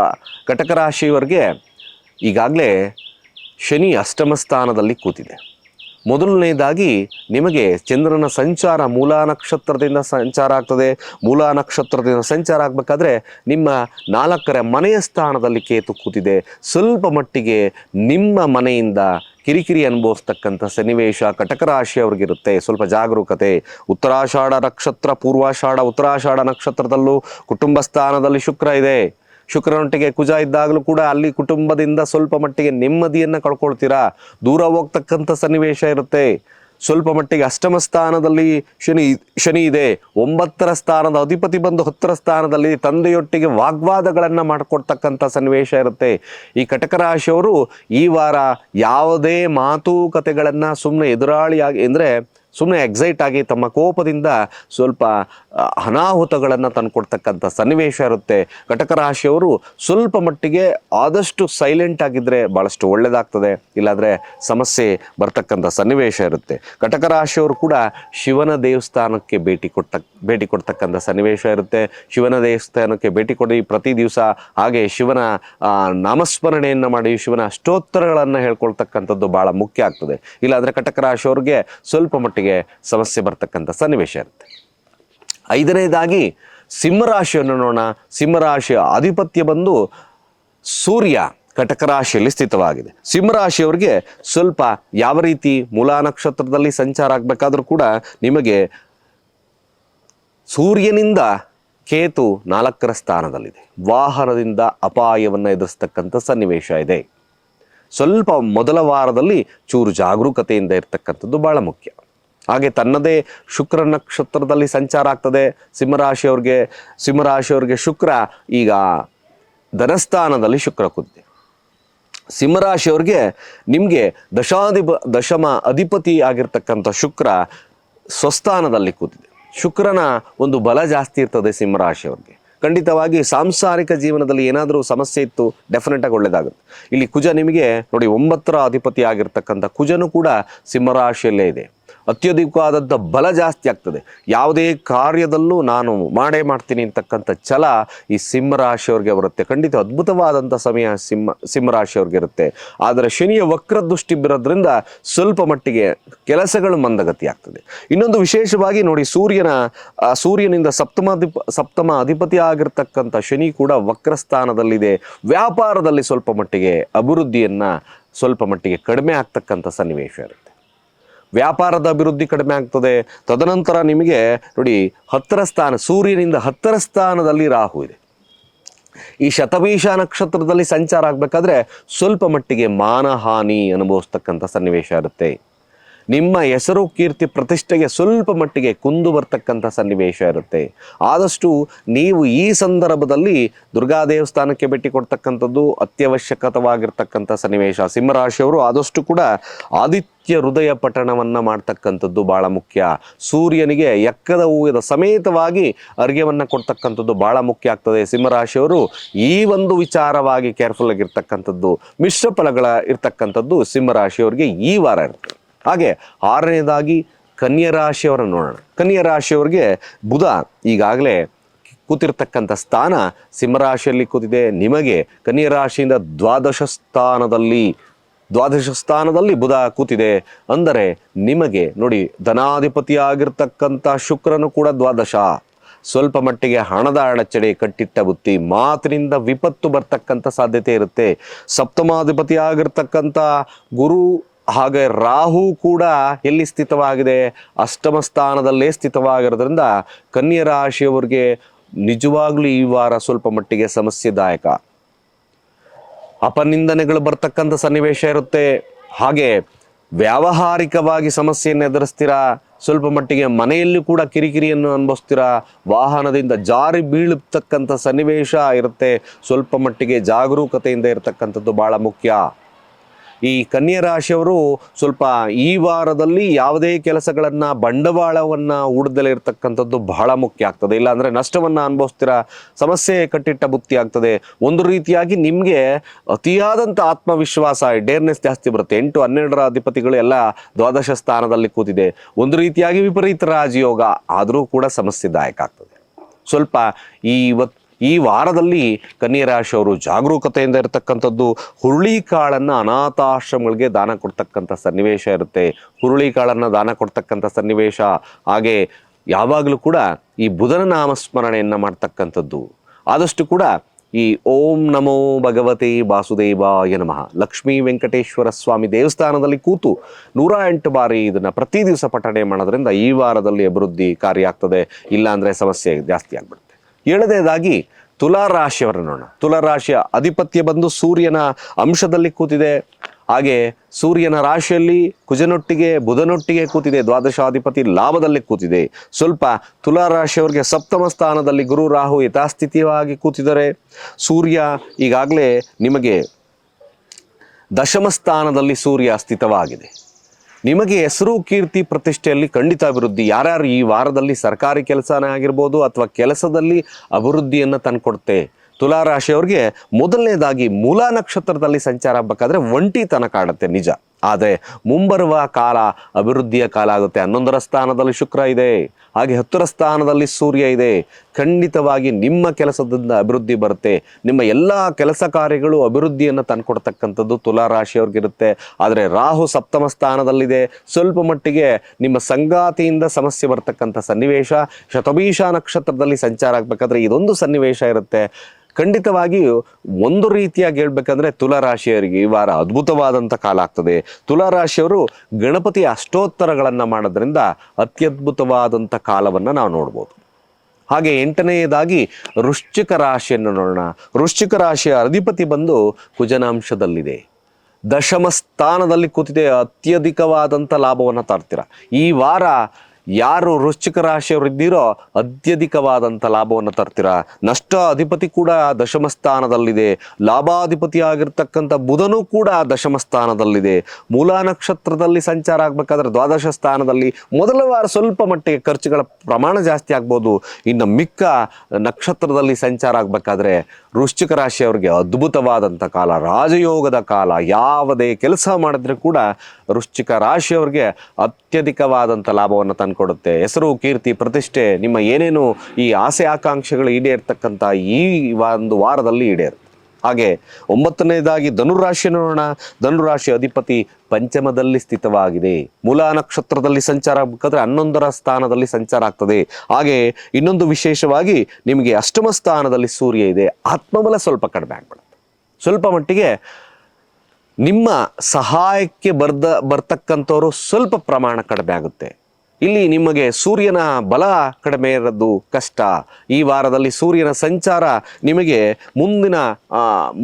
ಕಟಕ ರಾಶಿಯವರಿಗೆ ಈಗಾಗಲೇ ಶನಿ ಅಷ್ಟಮ ಸ್ಥಾನದಲ್ಲಿ ಕೂತಿದೆ. ಮೊದಲನೇದಾಗಿ ನಿಮಗೆ ಚಂದ್ರನ ಸಂಚಾರ ಮೂಲ ನಕ್ಷತ್ರದಿಂದ ಸಂಚಾರ ಆಗ್ತದೆ. ಮೂಲ ನಕ್ಷತ್ರದಿಂದ ಸಂಚಾರ ಆಗಬೇಕಾದ್ರೆ ನಿಮ್ಮ ನಾಲ್ಕರ ಮನೆಯ ಸ್ಥಾನದಲ್ಲಿ ಕೇತು ಕೂತಿದೆ. ಸ್ವಲ್ಪ ಮಟ್ಟಿಗೆ ನಿಮ್ಮ ಮನೆಯಿಂದ ಕಿರಿಕಿರಿ ಅನುಭವಿಸ್ತಕ್ಕಂಥ ಸನ್ನಿವೇಶ ಕಟಕ ರಾಶಿಯವ್ರಿಗಿರುತ್ತೆ ಸ್ವಲ್ಪ ಜಾಗರೂಕತೆ. ಉತ್ತರಾಷಾಢ ನಕ್ಷತ್ರ, ಪೂರ್ವಾಷಾಢ, ಉತ್ತರಾಷಾಢ ನಕ್ಷತ್ರದಲ್ಲೂ ಕುಟುಂಬ ಸ್ಥಾನದಲ್ಲಿ ಶುಕ್ರ ಇದೆ. ಶುಕ್ರನೊಟ್ಟಿಗೆ ಕುಜ ಇದ್ದಾಗಲೂ ಕೂಡ ಅಲ್ಲಿ ಕುಟುಂಬದಿಂದ ಸ್ವಲ್ಪ ಮಟ್ಟಿಗೆ ನೆಮ್ಮದಿಯನ್ನು ಕಳ್ಕೊಳ್ತೀರಾ? ದೂರ ಹೋಗ್ತಕ್ಕಂಥ ಸನ್ನಿವೇಶ ಇರುತ್ತೆ. ಸ್ವಲ್ಪ ಮಟ್ಟಿಗೆ ಅಷ್ಟಮ ಸ್ಥಾನದಲ್ಲಿ ಶನಿ ಶನಿ ಇದೆ. ಒಂಬತ್ತರ ಸ್ಥಾನದ ಅಧಿಪತಿ ಬಂದು ಹತ್ತರ ಸ್ಥಾನದಲ್ಲಿ ತಂದೆಯೊಟ್ಟಿಗೆ ವಾಗ್ವಾದಗಳನ್ನು ಮಾಡಿಕೊಡ್ತಕ್ಕಂಥ ಸನ್ನಿವೇಶ ಇರುತ್ತೆ. ಈ ಕಟಕ ರಾಶಿಯವರು ಈ ವಾರ ಯಾವುದೇ ಮಾತುಕತೆಗಳನ್ನು ಸುಮ್ಮನೆ ಎದುರಾಳಿಯಾಗಿ, ಅಂದರೆ ಸುಮ್ಮನೆ ಎಕ್ಸೈಟ್ ಆಗಿ ತಮ್ಮ ಕೋಪದಿಂದ ಸ್ವಲ್ಪ ಅನಾಹುತಗಳನ್ನು ತಂದುಕೊಡ್ತಕ್ಕಂಥ ಸನ್ನಿವೇಶ ಇರುತ್ತೆ. ಕಟಕ ರಾಶಿಯವರು ಸ್ವಲ್ಪ ಮಟ್ಟಿಗೆ ಆದಷ್ಟು ಸೈಲೆಂಟ್ ಆಗಿದ್ದರೆ ಭಾಳಷ್ಟು ಒಳ್ಳೆಯದಾಗ್ತದೆ ಇಲ್ಲಾಂದರೆ ಸಮಸ್ಯೆ ಬರ್ತಕ್ಕಂಥ ಸನ್ನಿವೇಶ ಇರುತ್ತೆ. ಕಟಕ ರಾಶಿಯವರು ಕೂಡ ಶಿವನ ದೇವಸ್ಥಾನಕ್ಕೆ ಭೇಟಿ ಕೊಟ್ಟ, ಭೇಟಿ ಕೊಡ್ತಕ್ಕಂಥ ಸನ್ನಿವೇಶ ಇರುತ್ತೆ. ಶಿವನ ದೇವಸ್ಥಾನಕ್ಕೆ ಭೇಟಿ ಕೊಡಿ, ಪ್ರತಿ ದಿವಸ ಹಾಗೆ ಶಿವನ ನಾಮಸ್ಮರಣೆಯನ್ನು ಮಾಡಿ, ಶಿವನ ಅಷ್ಟೋತ್ತರಗಳನ್ನು ಹೇಳ್ಕೊಳ್ತಕ್ಕಂಥದ್ದು ಭಾಳ ಮುಖ್ಯ ಆಗ್ತದೆ. ಇಲ್ಲಾಂದರೆ ಕಟಕ ರಾಶಿಯವ್ರಿಗೆ ಸ್ವಲ್ಪ ಮಟ್ಟಿಗೆ ಸಮಸ್ಯೆ ಬರ್ತಕ್ಕಂಥ ಸನ್ನಿವೇಶ ಇರುತ್ತೆ. ಐದನೇದಾಗಿ ಸಿಂಹರಾಶಿಯನ್ನು ನೋಡೋಣ. ಸಿಂಹರಾಶಿಯ ಆಧಿಪತ್ಯ ಬಂದು ಸೂರ್ಯ ಕಟಕ ರಾಶಿಯಲ್ಲಿ ಸ್ಥಿತವಾಗಿದೆ. ಸಿಂಹರಾಶಿಯವರಿಗೆ ಸ್ವಲ್ಪ ಯಾವ ರೀತಿ ಮೂಲಾ ನಕ್ಷತ್ರದಲ್ಲಿ ಸಂಚಾರ ಆಗಬೇಕಾದ್ರೂ ಕೂಡ ನಿಮಗೆ ಸೂರ್ಯನಿಂದ ಕೇತು ನಾಲ್ಕರ ಸ್ಥಾನದಲ್ಲಿದೆ. ವಾಹನದಿಂದ ಅಪಾಯವನ್ನು ಎದುರಿಸ್ತಕ್ಕಂಥ ಸನ್ನಿವೇಶ ಇದೆ. ಸ್ವಲ್ಪ ಮೊದಲ ವಾರದಲ್ಲಿ ಚೂರು ಜಾಗರೂಕತೆಯಿಂದ ಇರತಕ್ಕಂಥದ್ದು ಬಹಳ ಮುಖ್ಯ. ಹಾಗೆ ತನ್ನದೇ ಶುಕ್ರ ನಕ್ಷತ್ರದಲ್ಲಿ ಸಂಚಾರ ಆಗ್ತದೆ. ಸಿಂಹರಾಶಿಯವ್ರಿಗೆ ಸಿಂಹರಾಶಿಯವ್ರಿಗೆ ಶುಕ್ರ, ಈಗ ಧನಸ್ಥಾನದಲ್ಲಿ ಶುಕ್ರ ಕೂತಿದೆ ಸಿಂಹರಾಶಿಯವ್ರಿಗೆ ನಿಮಗೆ ದಶಾಧಿಪ, ದಶಮ ಅಧಿಪತಿ ಆಗಿರ್ತಕ್ಕಂಥ ಶುಕ್ರ ಸ್ವಸ್ಥಾನದಲ್ಲಿ ಕೂತಿದೆ. ಶುಕ್ರನ ಒಂದು ಬಲ ಜಾಸ್ತಿ ಇರ್ತದೆ ಸಿಂಹರಾಶಿಯವ್ರಿಗೆ. ಖಂಡಿತವಾಗಿ ಸಾಂಸಾರಿಕ ಜೀವನದಲ್ಲಿ ಏನಾದರೂ ಸಮಸ್ಯೆ ಇತ್ತು ಡೆಫಿನೆಟಾಗಿ ಒಳ್ಳೆಯದಾಗುತ್ತೆ ಇಲ್ಲಿ ಕುಜ ನಿಮಗೆ ನೋಡಿ, ಒಂಬತ್ತರ ಅಧಿಪತಿ ಆಗಿರ್ತಕ್ಕಂಥ ಕುಜನೂ ಕೂಡ ಸಿಂಹರಾಶಿಯಲ್ಲೇ ಇದೆ. ಅತ್ಯಧಿಕವಾದಂಥ ಬಲ ಜಾಸ್ತಿ ಆಗ್ತದೆ. ಯಾವುದೇ ಕಾರ್ಯದಲ್ಲೂ ನಾನು ಮಾಡೇ ಮಾಡ್ತೀನಿ ಅಂತಕ್ಕಂಥ ಛಲ ಈ ಸಿಂಹರಾಶಿಯವ್ರಿಗೆ ಬರುತ್ತೆ. ಖಂಡಿತ ಅದ್ಭುತವಾದಂಥ ಸಮಯ ಸಿಂಹ, ಸಿಂಹರಾಶಿಯವ್ರಿಗೆ ಇರುತ್ತೆ. ಆದರೆ ಶನಿಯ ವಕ್ರ ದೃಷ್ಟಿ ಬರೋದ್ರಿಂದ ಸ್ವಲ್ಪ ಮಟ್ಟಿಗೆ ಕೆಲಸಗಳು ಮಂದಗತಿ ಆಗ್ತದೆ. ಇನ್ನೊಂದು ವಿಶೇಷವಾಗಿ ನೋಡಿ ಸೂರ್ಯನ ಸೂರ್ಯನಿಂದ ಸಪ್ತಮಾಧಿಪ ಸಪ್ತಮ ಅಧಿಪತಿ ಆಗಿರ್ತಕ್ಕಂಥ ಶನಿ ಕೂಡ ವಕ್ರಸ್ಥಾನದಲ್ಲಿದೆ. ವ್ಯಾಪಾರದಲ್ಲಿ ಸ್ವಲ್ಪ ಮಟ್ಟಿಗೆ ಅಭಿವೃದ್ಧಿಯನ್ನು ಸ್ವಲ್ಪ ಮಟ್ಟಿಗೆ ಕಡಿಮೆ ಆಗ್ತಕ್ಕಂಥ ಸನ್ನಿವೇಶ ವ್ಯಾಪಾರದ ಅಭಿವೃದ್ಧಿ ಕಡಿಮೆ ಆಗ್ತದೆ. ತದನಂತರ ನಿಮಗೆ ನೋಡಿ ಹತ್ತರ ಸ್ಥಾನ, ಸೂರ್ಯನಿಂದ ಹತ್ತರ ಸ್ಥಾನದಲ್ಲಿ ರಾಹು ಇದೆ. ಈ ಶತಭೀಷ ನಕ್ಷತ್ರದಲ್ಲಿ ಸಂಚಾರ ಆಗಬೇಕಾದ್ರೆ ಸ್ವಲ್ಪ ಮಟ್ಟಿಗೆ ಮಾನಹಾನಿ ಅನುಭವಿಸ್ತಕ್ಕಂಥ ಸನ್ನಿವೇಶ ಇರುತ್ತೆ. ನಿಮ್ಮ ಹೆಸರು ಕೀರ್ತಿ ಪ್ರತಿಷ್ಠೆಗೆ ಸ್ವಲ್ಪ ಮಟ್ಟಿಗೆ ಕುಂದು ಬರ್ತಕ್ಕಂಥ ಸನ್ನಿವೇಶ ಇರುತ್ತೆ. ಆದಷ್ಟು ನೀವು ಈ ಸಂದರ್ಭದಲ್ಲಿ ದುರ್ಗಾ ದೇವಸ್ಥಾನಕ್ಕೆ ಭೇಟಿ ಕೊಡ್ತಕ್ಕಂಥದ್ದು ಅತ್ಯವಶ್ಯಕತವಾಗಿರ್ತಕ್ಕಂಥ ಸನ್ನಿವೇಶ. ಸಿಂಹರಾಶಿಯವರು ಆದಷ್ಟು ಕೂಡ ಆದಿತ್ಯ ಹೃದಯ ಪಠಣವನ್ನು ಮಾಡ್ತಕ್ಕಂಥದ್ದು ಭಾಳ ಮುಖ್ಯ. ಸೂರ್ಯನಿಗೆ ಎಕ್ಕದ ಹೂವಿನ ಸಮೇತವಾಗಿ ಅರ್ಘ್ಯವನ್ನು ಕೊಡ್ತಕ್ಕಂಥದ್ದು ಭಾಳ ಮುಖ್ಯ ಆಗ್ತದೆ. ಸಿಂಹರಾಶಿಯವರು ಈ ಒಂದು ವಿಚಾರವಾಗಿ ಕೇರ್ಫುಲ್ ಆಗಿರ್ತಕ್ಕಂಥದ್ದು, ಮಿಶ್ರ ಫಲಗಳ ಇರ್ತಕ್ಕಂಥದ್ದು ಸಿಂಹರಾಶಿಯವರಿಗೆ ಈ ವಾರ ಇರ್ತದೆ ಹಾಗೆ ಆರನೇದಾಗಿ ಕನ್ಯಾ ರಾಶಿಯವರನ್ನು ನೋಡೋಣ. ಕನ್ಯಾ ರಾಶಿಯವರಿಗೆ ಬುಧ ಈಗಾಗಲೇ ಕೂತಿರ್ತಕ್ಕಂಥ ಸ್ಥಾನ ಸಿಂಹರಾಶಿಯಲ್ಲಿ ಕೂತಿದೆ. ನಿಮಗೆ ಕನ್ಯಾ ರಾಶಿಯಿಂದ ದ್ವಾದಶ ಸ್ಥಾನದಲ್ಲಿ ದ್ವಾದಶ ಸ್ಥಾನದಲ್ಲಿ ಬುಧ ಕೂತಿದೆ ಅಂದರೆ ನಿಮಗೆ ನೋಡಿ ಧನಾಧಿಪತಿಯಾಗಿರ್ತಕ್ಕಂಥ ಶುಕ್ರನು ಕೂಡ ದ್ವಾದಶ. ಸ್ವಲ್ಪ ಮಟ್ಟಿಗೆ ಹಣದ ಅಡಚಣೆ ಕಟ್ಟಿಟ್ಟ ಬುತ್ತಿ ಮಾತಿನಿಂದ ವಿಪತ್ತು ಬರ್ತಕ್ಕಂಥ ಸಾಧ್ಯತೆ ಇರುತ್ತೆ. ಸಪ್ತಮಾಧಿಪತಿ ಆಗಿರ್ತಕ್ಕಂಥ ಗುರು ಹಾಗೆ ರಾಹು ಕೂಡ ಎಲ್ಲಿ ಸ್ಥಿತವಾಗಿದೆ? ಅಷ್ಟಮ ಸ್ಥಾನದಲ್ಲೇ ಸ್ಥಿತವಾಗಿರೋದ್ರಿಂದ ಕನ್ಯಾ ರಾಶಿಯವರಿಗೆ ನಿಜವಾಗ್ಲೂ ಈ ವಾರ ಸ್ವಲ್ಪ ಮಟ್ಟಿಗೆ ಸಮಸ್ಯೆದಾಯಕ. ಅಪನಿಂದನೆಗಳು ಬರ್ತಕ್ಕಂಥ ಸನ್ನಿವೇಶ ಇರುತ್ತೆ. ಹಾಗೆ ವ್ಯಾವಹಾರಿಕವಾಗಿ ಸಮಸ್ಯೆಯನ್ನು ಎದುರಿಸ್ತೀರಾ? ಸ್ವಲ್ಪ ಮಟ್ಟಿಗೆ ಮನೆಯಲ್ಲಿ ಕೂಡ ಕಿರಿಕಿರಿಯನ್ನು ಅನುಭವಿಸ್ತೀರಾ? ವಾಹನದಿಂದ ಜಾರಿ ಬೀಳತಕ್ಕಂಥ ಸನ್ನಿವೇಶ ಇರುತ್ತೆ. ಸ್ವಲ್ಪ ಮಟ್ಟಿಗೆ ಜಾಗರೂಕತೆಯಿಂದ ಇರತಕ್ಕಂಥದ್ದು ಭಾಳ ಮುಖ್ಯ. ಈ ಕನ್ಯಾ ರಾಶಿಯವರು ಸ್ವಲ್ಪ ಈ ವಾರದಲ್ಲಿ ಯಾವುದೇ ಕೆಲಸಗಳನ್ನು, ಬಂಡವಾಳವನ್ನು ಹೂಡದಲ್ಲೇ ಇರತಕ್ಕಂಥದ್ದು ಬಹಳ ಮುಖ್ಯ ಆಗ್ತದೆ. ಇಲ್ಲಾಂದರೆ ನಷ್ಟವನ್ನು ಅನುಭವಿಸ್ತೀರ, ಸಮಸ್ಯೆ ಕಟ್ಟಿಟ್ಟ ಬುತ್ತಿ ಆಗ್ತದೆ. ಒಂದು ರೀತಿಯಾಗಿ ನಿಮಗೆ ಅತಿಯಾದಂಥ ಆತ್ಮವಿಶ್ವಾಸ ಡೇರ್ನೆಸ್ ಜಾಸ್ತಿ ಬರುತ್ತೆ. ಎಂಟು ಹನ್ನೆರಡರ ಅಧಿಪತಿಗಳು ಎಲ್ಲ ದ್ವಾದಶ ಸ್ಥಾನದಲ್ಲಿ ಕೂತಿದೆ. ಒಂದು ರೀತಿಯಾಗಿ ವಿಪರೀತ ರಾಜಯೋಗ, ಆದರೂ ಕೂಡ ಸಮಸ್ಯೆದಾಯಕ ಆಗ್ತದೆ. ಸ್ವಲ್ಪ ಈ ಇವತ್ತು ಈ ವಾರದಲ್ಲಿ ಕನ್ಯಾ ರಾಶಿಯವರು ಜಾಗರೂಕತೆಯಿಂದ ಇರತಕ್ಕಂಥದ್ದು ಹುರುಳಿಕಾಳನ್ನು ಅನಾಥಾಶ್ರಮಗಳಿಗೆ ದಾನ ಕೊಡ್ತಕ್ಕಂಥ ಸನ್ನಿವೇಶ ಇರುತ್ತೆ. ಹುರುಳಿ ಕಾಳನ್ನು ದಾನ ಕೊಡ್ತಕ್ಕಂಥ ಸನ್ನಿವೇಶ. ಹಾಗೆ ಯಾವಾಗಲೂ ಕೂಡ ಈ ಬುಧನ ನಾಮಸ್ಮರಣೆಯನ್ನು ಮಾಡ್ತಕ್ಕಂಥದ್ದು. ಆದಷ್ಟು ಕೂಡ ಈ ಓಂ ನಮೋ ಭಗವತಿ ವಾಸುದೇವಾಯ ನಮಃ. ಲಕ್ಷ್ಮೀ ವೆಂಕಟೇಶ್ವರ ಸ್ವಾಮಿ ದೇವಸ್ಥಾನದಲ್ಲಿ ಕೂತು ನೂರ ಎಂಟು ಬಾರಿ ಇದನ್ನು ಪ್ರತಿ ದಿವಸ ಪಠಣೆ ಮಾಡೋದ್ರಿಂದ ಈ ವಾರದಲ್ಲಿ ಅಭಿವೃದ್ಧಿ ಕಾರ್ಯ ಆಗ್ತದೆ. ಇಲ್ಲಾಂದರೆ ಸಮಸ್ಯೆ ಜಾಸ್ತಿ ಆಗ್ಬಿಡುತ್ತೆ. ಏಳನೇದಾಗಿ ತುಲಾ ರಾಶಿಯವರನ್ನು ನೋಡೋಣ. ತುಲಾರಾಶಿಯ ಅಧಿಪತ್ಯ ಬಂದು ಸೂರ್ಯನ ಅಂಶದಲ್ಲಿ ಕೂತಿದೆ. ಹಾಗೆ ಸೂರ್ಯನ ರಾಶಿಯಲ್ಲಿ ಕುಜನೊಟ್ಟಿಗೆ, ಬುಧನೊಟ್ಟಿಗೆ ಕೂತಿದೆ. ದ್ವಾದಶಾಧಿಪತಿ ಲಾಭದಲ್ಲಿ ಕೂತಿದೆ. ಸ್ವಲ್ಪ ತುಲಾರಾಶಿಯವರಿಗೆ ಸಪ್ತಮ ಸ್ಥಾನದಲ್ಲಿ ಗುರು ರಾಹು ಯಥಾಸ್ಥಿತಿಯವಾಗಿ ಕೂತಿದ್ದಾರೆ. ಸೂರ್ಯ ಈಗಾಗಲೇ ನಿಮಗೆ ದಶಮ ಸ್ಥಾನದಲ್ಲಿ ಸೂರ್ಯ ಸ್ಥಿತವಾಗಿದೆ ನಿಮಗೆ ಹೆಸರು, ಕೀರ್ತಿ ಪ್ರತಿಷ್ಠೆಯಲ್ಲಿ ಖಂಡಿತ ಅಭಿವೃದ್ಧಿ. ಯಾರ್ಯಾರು ಈ ವಾರದಲ್ಲಿ ಸರ್ಕಾರಿ ಕೆಲಸನೇ ಆಗಿರ್ಬೋದು ಅಥವಾ ಕೆಲಸದಲ್ಲಿ ಅಭಿವೃದ್ಧಿಯನ್ನು ತಂದುಕೊಡುತ್ತೆ ತುಲಾ ರಾಶಿಯವ್ರಿಗೆ ಮೊದಲನೇದಾಗಿ ಮೂಲ ನಕ್ಷತ್ರದಲ್ಲಿ ಸಂಚಾರ ಆಗಬೇಕಾದ್ರೆ ಒಂಟಿತನ ಕಾಡುತ್ತೆ ನಿಜ. ಆದರೆ ಮುಂಬರುವ ಕಾಲ ಅಭಿವೃದ್ಧಿಯ ಕಾಲ ಆಗುತ್ತೆ. ಹನ್ನೊಂದರ ಸ್ಥಾನದಲ್ಲಿ ಶುಕ್ರ ಇದೆ. ಹಾಗೆ ಹತ್ತರ ಸ್ಥಾನದಲ್ಲಿ ಸೂರ್ಯ ಇದೆ. ಖಂಡಿತವಾಗಿ ನಿಮ್ಮ ಕೆಲಸದಿಂದ ಅಭಿವೃದ್ಧಿ ಬರುತ್ತೆ. ನಿಮ್ಮ ಎಲ್ಲ ಕೆಲಸ ಕಾರ್ಯಗಳು ಅಭಿವೃದ್ಧಿಯನ್ನು ತಂದುಕೊಡ್ತಕ್ಕಂಥದ್ದು ರಾಶಿಯವ್ರಿಗಿರುತ್ತೆ. ಆದರೆ ರಾಹು ಸಪ್ತಮ ಸ್ಥಾನದಲ್ಲಿದೆ. ಸ್ವಲ್ಪ ಮಟ್ಟಿಗೆ ನಿಮ್ಮ ಸಂಗಾತಿಯಿಂದ ಸಮಸ್ಯೆ ಬರ್ತಕ್ಕಂಥ ಸನ್ನಿವೇಶ. ಶತಭೀಷ ನಕ್ಷತ್ರದಲ್ಲಿ ಸಂಚಾರ ಆಗಬೇಕಾದ್ರೆ ಇದೊಂದು ಸನ್ನಿವೇಶ ಇರುತ್ತೆ. ಖಂಡಿತವಾಗಿಯೂ ಒಂದು ರೀತಿಯಾಗಿ ಹೇಳ್ಬೇಕಂದ್ರೆ ತುಲಾ ರಾಶಿಯವರಿಗೆ ಈ ವಾರ ಅದ್ಭುತವಾದಂಥ ಕಾಲ ಆಗ್ತದೆ. ತುಲಾ ರಾಶಿಯವರು ಗಣಪತಿ ಅಷ್ಟೋತ್ತರಗಳನ್ನು ಮಾಡೋದ್ರಿಂದ ಅತ್ಯದ್ಭುತವಾದಂಥ ಕಾಲವನ್ನು ನಾವು ನೋಡ್ಬೋದು. ಹಾಗೆ ಎಂಟನೆಯದಾಗಿ ವೃಶ್ಚಿಕ ರಾಶಿಯನ್ನು ನೋಡೋಣ. ವೃಶ್ಚಿಕ ರಾಶಿಯ ಅಧಿಪತಿ ಬಂದು ಕುಜನಾಂಶದಲ್ಲಿದೆ. ದಶಮ ಸ್ಥಾನದಲ್ಲಿ ಕೂತಿದೆ. ಅತ್ಯಧಿಕವಾದಂಥ ಲಾಭವನ್ನು ತರ್ತೀರ ಈ ವಾರ ಯಾರು ವೃಶ್ಚಿಕ ರಾಶಿಯವರು ಇದ್ದೀರೋ ಅತ್ಯಧಿಕವಾದಂಥ ಲಾಭವನ್ನು ತರ್ತೀರ? ನಷ್ಟ ಅಧಿಪತಿ ಕೂಡ ದಶಮ ಸ್ಥಾನದಲ್ಲಿದೆ. ಲಾಭಾಧಿಪತಿ ಆಗಿರ್ತಕ್ಕಂಥ ಬುಧನೂ ಕೂಡ ದಶಮ ಸ್ಥಾನದಲ್ಲಿದೆ. ಮೂಲ ನಕ್ಷತ್ರದಲ್ಲಿ ಸಂಚಾರ ಆಗಬೇಕಾದ್ರೆ ದ್ವಾದಶ ಸ್ಥಾನದಲ್ಲಿ ಮೊದಲ ವಾರ ಸ್ವಲ್ಪ ಮಟ್ಟಿಗೆ ಖರ್ಚುಗಳ ಪ್ರಮಾಣ ಜಾಸ್ತಿ ಆಗ್ಬೋದು. ಇನ್ನು ಮಿಕ್ಕ ನಕ್ಷತ್ರದಲ್ಲಿ ಸಂಚಾರ ಆಗಬೇಕಾದ್ರೆ ವೃಶ್ಚಿಕ ರಾಶಿಯವ್ರಿಗೆ ಅದ್ಭುತವಾದಂಥ ಕಾಲ, ರಾಜಯೋಗದ ಕಾಲ, ಯಾವುದೇ ಕೆಲಸ ಮಾಡಿದ್ರೆ ಕೂಡ ವೃಶ್ಚಿಕ ರಾಶಿಯವ್ರಿಗೆ ಅತ್ಯಧಿಕವಾದಂಥ ಲಾಭವನ್ನು ತಂದುಕೊಡುತ್ತೆ. ಹೆಸರು, ಕೀರ್ತಿ, ಪ್ರತಿಷ್ಠೆ, ನಿಮ್ಮ ಏನೇನು ಈ ಆಸೆ, ಆಕಾಂಕ್ಷೆಗಳು ಈಡೇರ್ತಕ್ಕಂಥ ಈ ಒಂದು ವಾರದಲ್ಲಿ ಈಡೇರುತ್ತೆ ಹಾಗೆ ಒಂಬತ್ತನೇದಾಗಿ ಧನುರಾಶಿ ನೋಡೋಣ. ಧನುರಾಶಿ ಅಧಿಪತಿ ಪಂಚಮದಲ್ಲಿ ಸ್ಥಿತವಾಗಿದೆ. ಮೂಲ ನಕ್ಷತ್ರದಲ್ಲಿ ಸಂಚಾರ ಆಗಬೇಕಾದ್ರೆ ಹನ್ನೊಂದರ ಸ್ಥಾನದಲ್ಲಿ ಸಂಚಾರ ಆಗ್ತದೆ. ಹಾಗೆ ಇನ್ನೊಂದು ವಿಶೇಷವಾಗಿ ನಿಮಗೆ ಅಷ್ಟಮ ಸ್ಥಾನದಲ್ಲಿ ಸೂರ್ಯ ಇದೆ. ಆತ್ಮಬಲ ಸ್ವಲ್ಪ ಕಡಿಮೆ ಆಗ್ಬಿಡುತ್ತೆ. ಸ್ವಲ್ಪ ಮಟ್ಟಿಗೆ ನಿಮ್ಮ ಸಹಾಯಕ್ಕೆ ಬರ್ದ, ಬರ್ತಕ್ಕಂಥವ್ರು ಸ್ವಲ್ಪ ಪ್ರಮಾಣ ಕಡಿಮೆ ಆಗುತ್ತೆ. ಇಲ್ಲಿ ನಿಮಗೆ ಸೂರ್ಯನ ಬಲ ಕಡಿಮೆ ಇರೋದು ಕಷ್ಟ. ಈ ವಾರದಲ್ಲಿ ಸೂರ್ಯನ ಸಂಚಾರ ನಿಮಗೆ ಮುಂದಿನ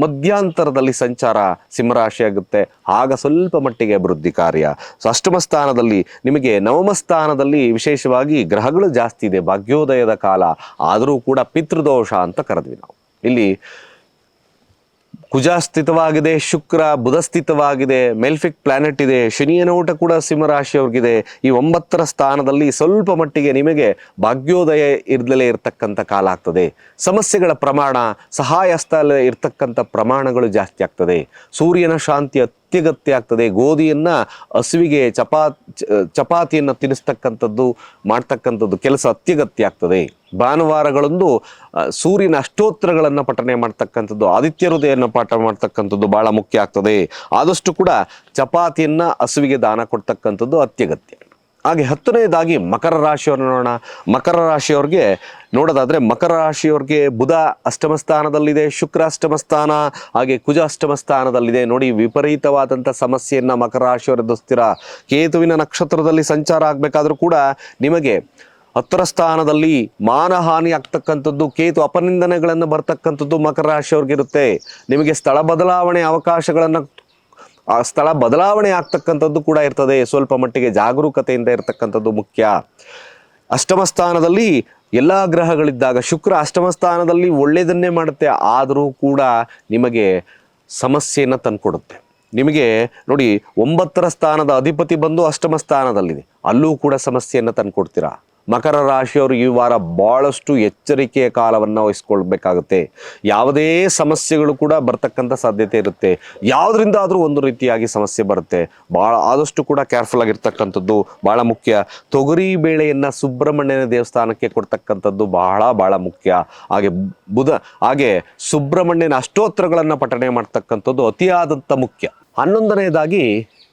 ಮಧ್ಯಾಂತರದಲ್ಲಿ ಸಂಚಾರ ಸಿಂಹರಾಶಿ ಆಗುತ್ತೆ. ಆಗ ಸ್ವಲ್ಪ ಮಟ್ಟಿಗೆ ಅಭಿವೃದ್ಧಿ ಕಾರ್ಯ. ಸೊ ಅಷ್ಟಮ ಸ್ಥಾನದಲ್ಲಿ ನಿಮಗೆ ನವಮ ಸ್ಥಾನದಲ್ಲಿ ವಿಶೇಷವಾಗಿ ಗ್ರಹಗಳು ಜಾಸ್ತಿ ಇದೆ. ಭಾಗ್ಯೋದಯದ ಕಾಲ. ಆದರೂ ಕೂಡ ಪಿತೃದೋಷ ಅಂತ ಕರೆದ್ವಿ ನಾವು. ಇಲ್ಲಿ ಕುಜ ಸ್ಥಿತವಾಗಿದೆ ಶುಕ್ರ ಬುಧ ಸ್ಥಿತವಾಗಿದೆ ಮೆಲ್ಫಿಕ್ ಪ್ಲಾನೆಟ್ ಇದೆ ಶನಿಯ ನೋಟ ಕೂಡ ಸಿಂಹರಾಶಿಯವ್ರಿಗಿದೆ. ಈ ಒಂಬತ್ತರ ಸ್ಥಾನದಲ್ಲಿ ಸ್ವಲ್ಪ ಮಟ್ಟಿಗೆ ನಿಮಗೆ ಭಾಗ್ಯೋದಯ ಇರ್ದಲೇ ಇರತಕ್ಕಂಥ ಕಾಲ ಆಗ್ತದೆ. ಸಮಸ್ಯೆಗಳ ಪ್ರಮಾಣ ಸಹಾಯ ಇರತಕ್ಕಂಥ ಪ್ರಮಾಣಗಳು ಜಾಸ್ತಿ ಆಗ್ತದೆ. ಸೂರ್ಯನ ಶಾಂತಿ ಅತ್ಯಗತ್ಯ ಆಗ್ತದೆ. ಗೋಧಿಯನ್ನ ಹಸುವಿಗೆ ಚಪಾ ಚಪಾತಿಯನ್ನು ತಿನ್ನಿಸ್ತಕ್ಕಂಥದ್ದು ಮಾಡ್ತಕ್ಕಂಥದ್ದು ಕೆಲಸ ಅತ್ಯಗತ್ಯ ಆಗ್ತದೆ. ಭಾನುವಾರಗಳಂದು ಸೂರ್ಯನ ಅಷ್ಟೋತ್ತರಗಳನ್ನು ಪಠನೆ ಮಾಡ್ತಕ್ಕಂಥದ್ದು, ಆದಿತ್ಯ ಹೃದಯವನ್ನು ಪಾಠ ಮಾಡ್ತಕ್ಕಂಥದ್ದು ಬಹಳ ಮುಖ್ಯ ಆಗ್ತದೆ. ಆದಷ್ಟು ಕೂಡ ಚಪಾತಿಯನ್ನ ಹಸುವಿಗೆ ದಾನ ಕೊಡ್ತಕ್ಕಂಥದ್ದು ಅತ್ಯಗತ್ಯ. ಹಾಗೆ ಹತ್ತನೇದಾಗಿ ಮಕರ ರಾಶಿಯವ್ರನ್ನ ನೋಡೋಣ. ಮಕರ ರಾಶಿಯವ್ರಿಗೆ ನೋಡೋದಾದ್ರೆ, ಮಕರ ರಾಶಿಯವ್ರಿಗೆ ಬುಧ ಅಷ್ಟಮ ಸ್ಥಾನದಲ್ಲಿದೆ, ಶುಕ್ರ ಅಷ್ಟಮ ಸ್ಥಾನ, ಹಾಗೆ ಕುಜ ಅಷ್ಟಮ ಸ್ಥಾನದಲ್ಲಿದೆ. ನೋಡಿ, ವಿಪರೀತವಾದಂಥ ಸಮಸ್ಯೆಯನ್ನ ಮಕರ ರಾಶಿಯವರು ಕೇತುವಿನ ನಕ್ಷತ್ರದಲ್ಲಿ ಸಂಚಾರ ಆಗಬೇಕಾದ್ರೂ ಕೂಡ ನಿಮಗೆ ಹತ್ತರ ಸ್ಥಾನದಲ್ಲಿ ಮಾನಹಾನಿ ಆಗ್ತಕ್ಕಂಥದ್ದು, ಕೇತು ಅಪನಿಂದನೆಗಳನ್ನು ಬರ್ತಕ್ಕಂಥದ್ದು ಮಕರ ರಾಶಿಯವ್ರಿಗಿರುತ್ತೆ. ನಿಮಗೆ ಸ್ಥಳ ಬದಲಾವಣೆ ಅವಕಾಶಗಳನ್ನು, ಆ ಸ್ಥಳ ಬದಲಾವಣೆ ಆಗ್ತಕ್ಕಂಥದ್ದು ಕೂಡ ಇರ್ತದೆ. ಸ್ವಲ್ಪ ಮಟ್ಟಿಗೆ ಜಾಗರೂಕತೆಯಿಂದ ಇರತಕ್ಕಂಥದ್ದು ಮುಖ್ಯ. ಅಷ್ಟಮ ಸ್ಥಾನದಲ್ಲಿ ಎಲ್ಲ ಗ್ರಹಗಳಿದ್ದಾಗ ಶುಕ್ರ ಅಷ್ಟಮ ಸ್ಥಾನದಲ್ಲಿ ಒಳ್ಳೆಯದನ್ನೇ ಮಾಡುತ್ತೆ. ಆದರೂ ಕೂಡ ನಿಮಗೆ ಸಮಸ್ಯೆಯನ್ನು ತಂದುಕೊಡುತ್ತೆ. ನಿಮಗೆ ನೋಡಿ, ಒಂಬತ್ತರ ಸ್ಥಾನದ ಅಧಿಪತಿ ಬಂದು ಅಷ್ಟಮ ಸ್ಥಾನದಲ್ಲಿದೆ. ಅಲ್ಲೂ ಕೂಡ ಸಮಸ್ಯೆಯನ್ನು ತಂದುಕೊಡ್ತೀರಾ? ಮಕರ ರಾಶಿಯವರು ಈ ವಾರ ಭಾಳಷ್ಟು ಎಚ್ಚರಿಕೆಯ ಕಾಲವನ್ನು ವಹಿಸ್ಕೊಳ್ಬೇಕಾಗುತ್ತೆ. ಯಾವುದೇ ಸಮಸ್ಯೆಗಳು ಕೂಡ ಬರ್ತಕ್ಕಂಥ ಸಾಧ್ಯತೆ ಇರುತ್ತೆ. ಯಾವುದರಿಂದ ಆದರೂ ಒಂದು ರೀತಿಯಾಗಿ ಸಮಸ್ಯೆ ಬರುತ್ತೆ. ಭಾಳ ಆದಷ್ಟು ಕೂಡ ಕೇರ್ಫುಲ್ ಆಗಿರ್ತಕ್ಕಂಥದ್ದು ಭಾಳ ಮುಖ್ಯ. ತೊಗರಿ ಬೇಳೆಯನ್ನು ಸುಬ್ರಹ್ಮಣ್ಯನ ದೇವಸ್ಥಾನಕ್ಕೆ ಕೊಡ್ತಕ್ಕಂಥದ್ದು ಬಹಳ ಭಾಳ ಮುಖ್ಯ. ಹಾಗೆ ಬುಧ, ಹಾಗೆ ಸುಬ್ರಹ್ಮಣ್ಯನ ಅಷ್ಟೋತ್ತರಗಳನ್ನು ಪಠಣೆ ಮಾಡ್ತಕ್ಕಂಥದ್ದು ಅತಿಯಾದಂಥ ಮುಖ್ಯ. ಹನ್ನೊಂದನೆಯದಾಗಿ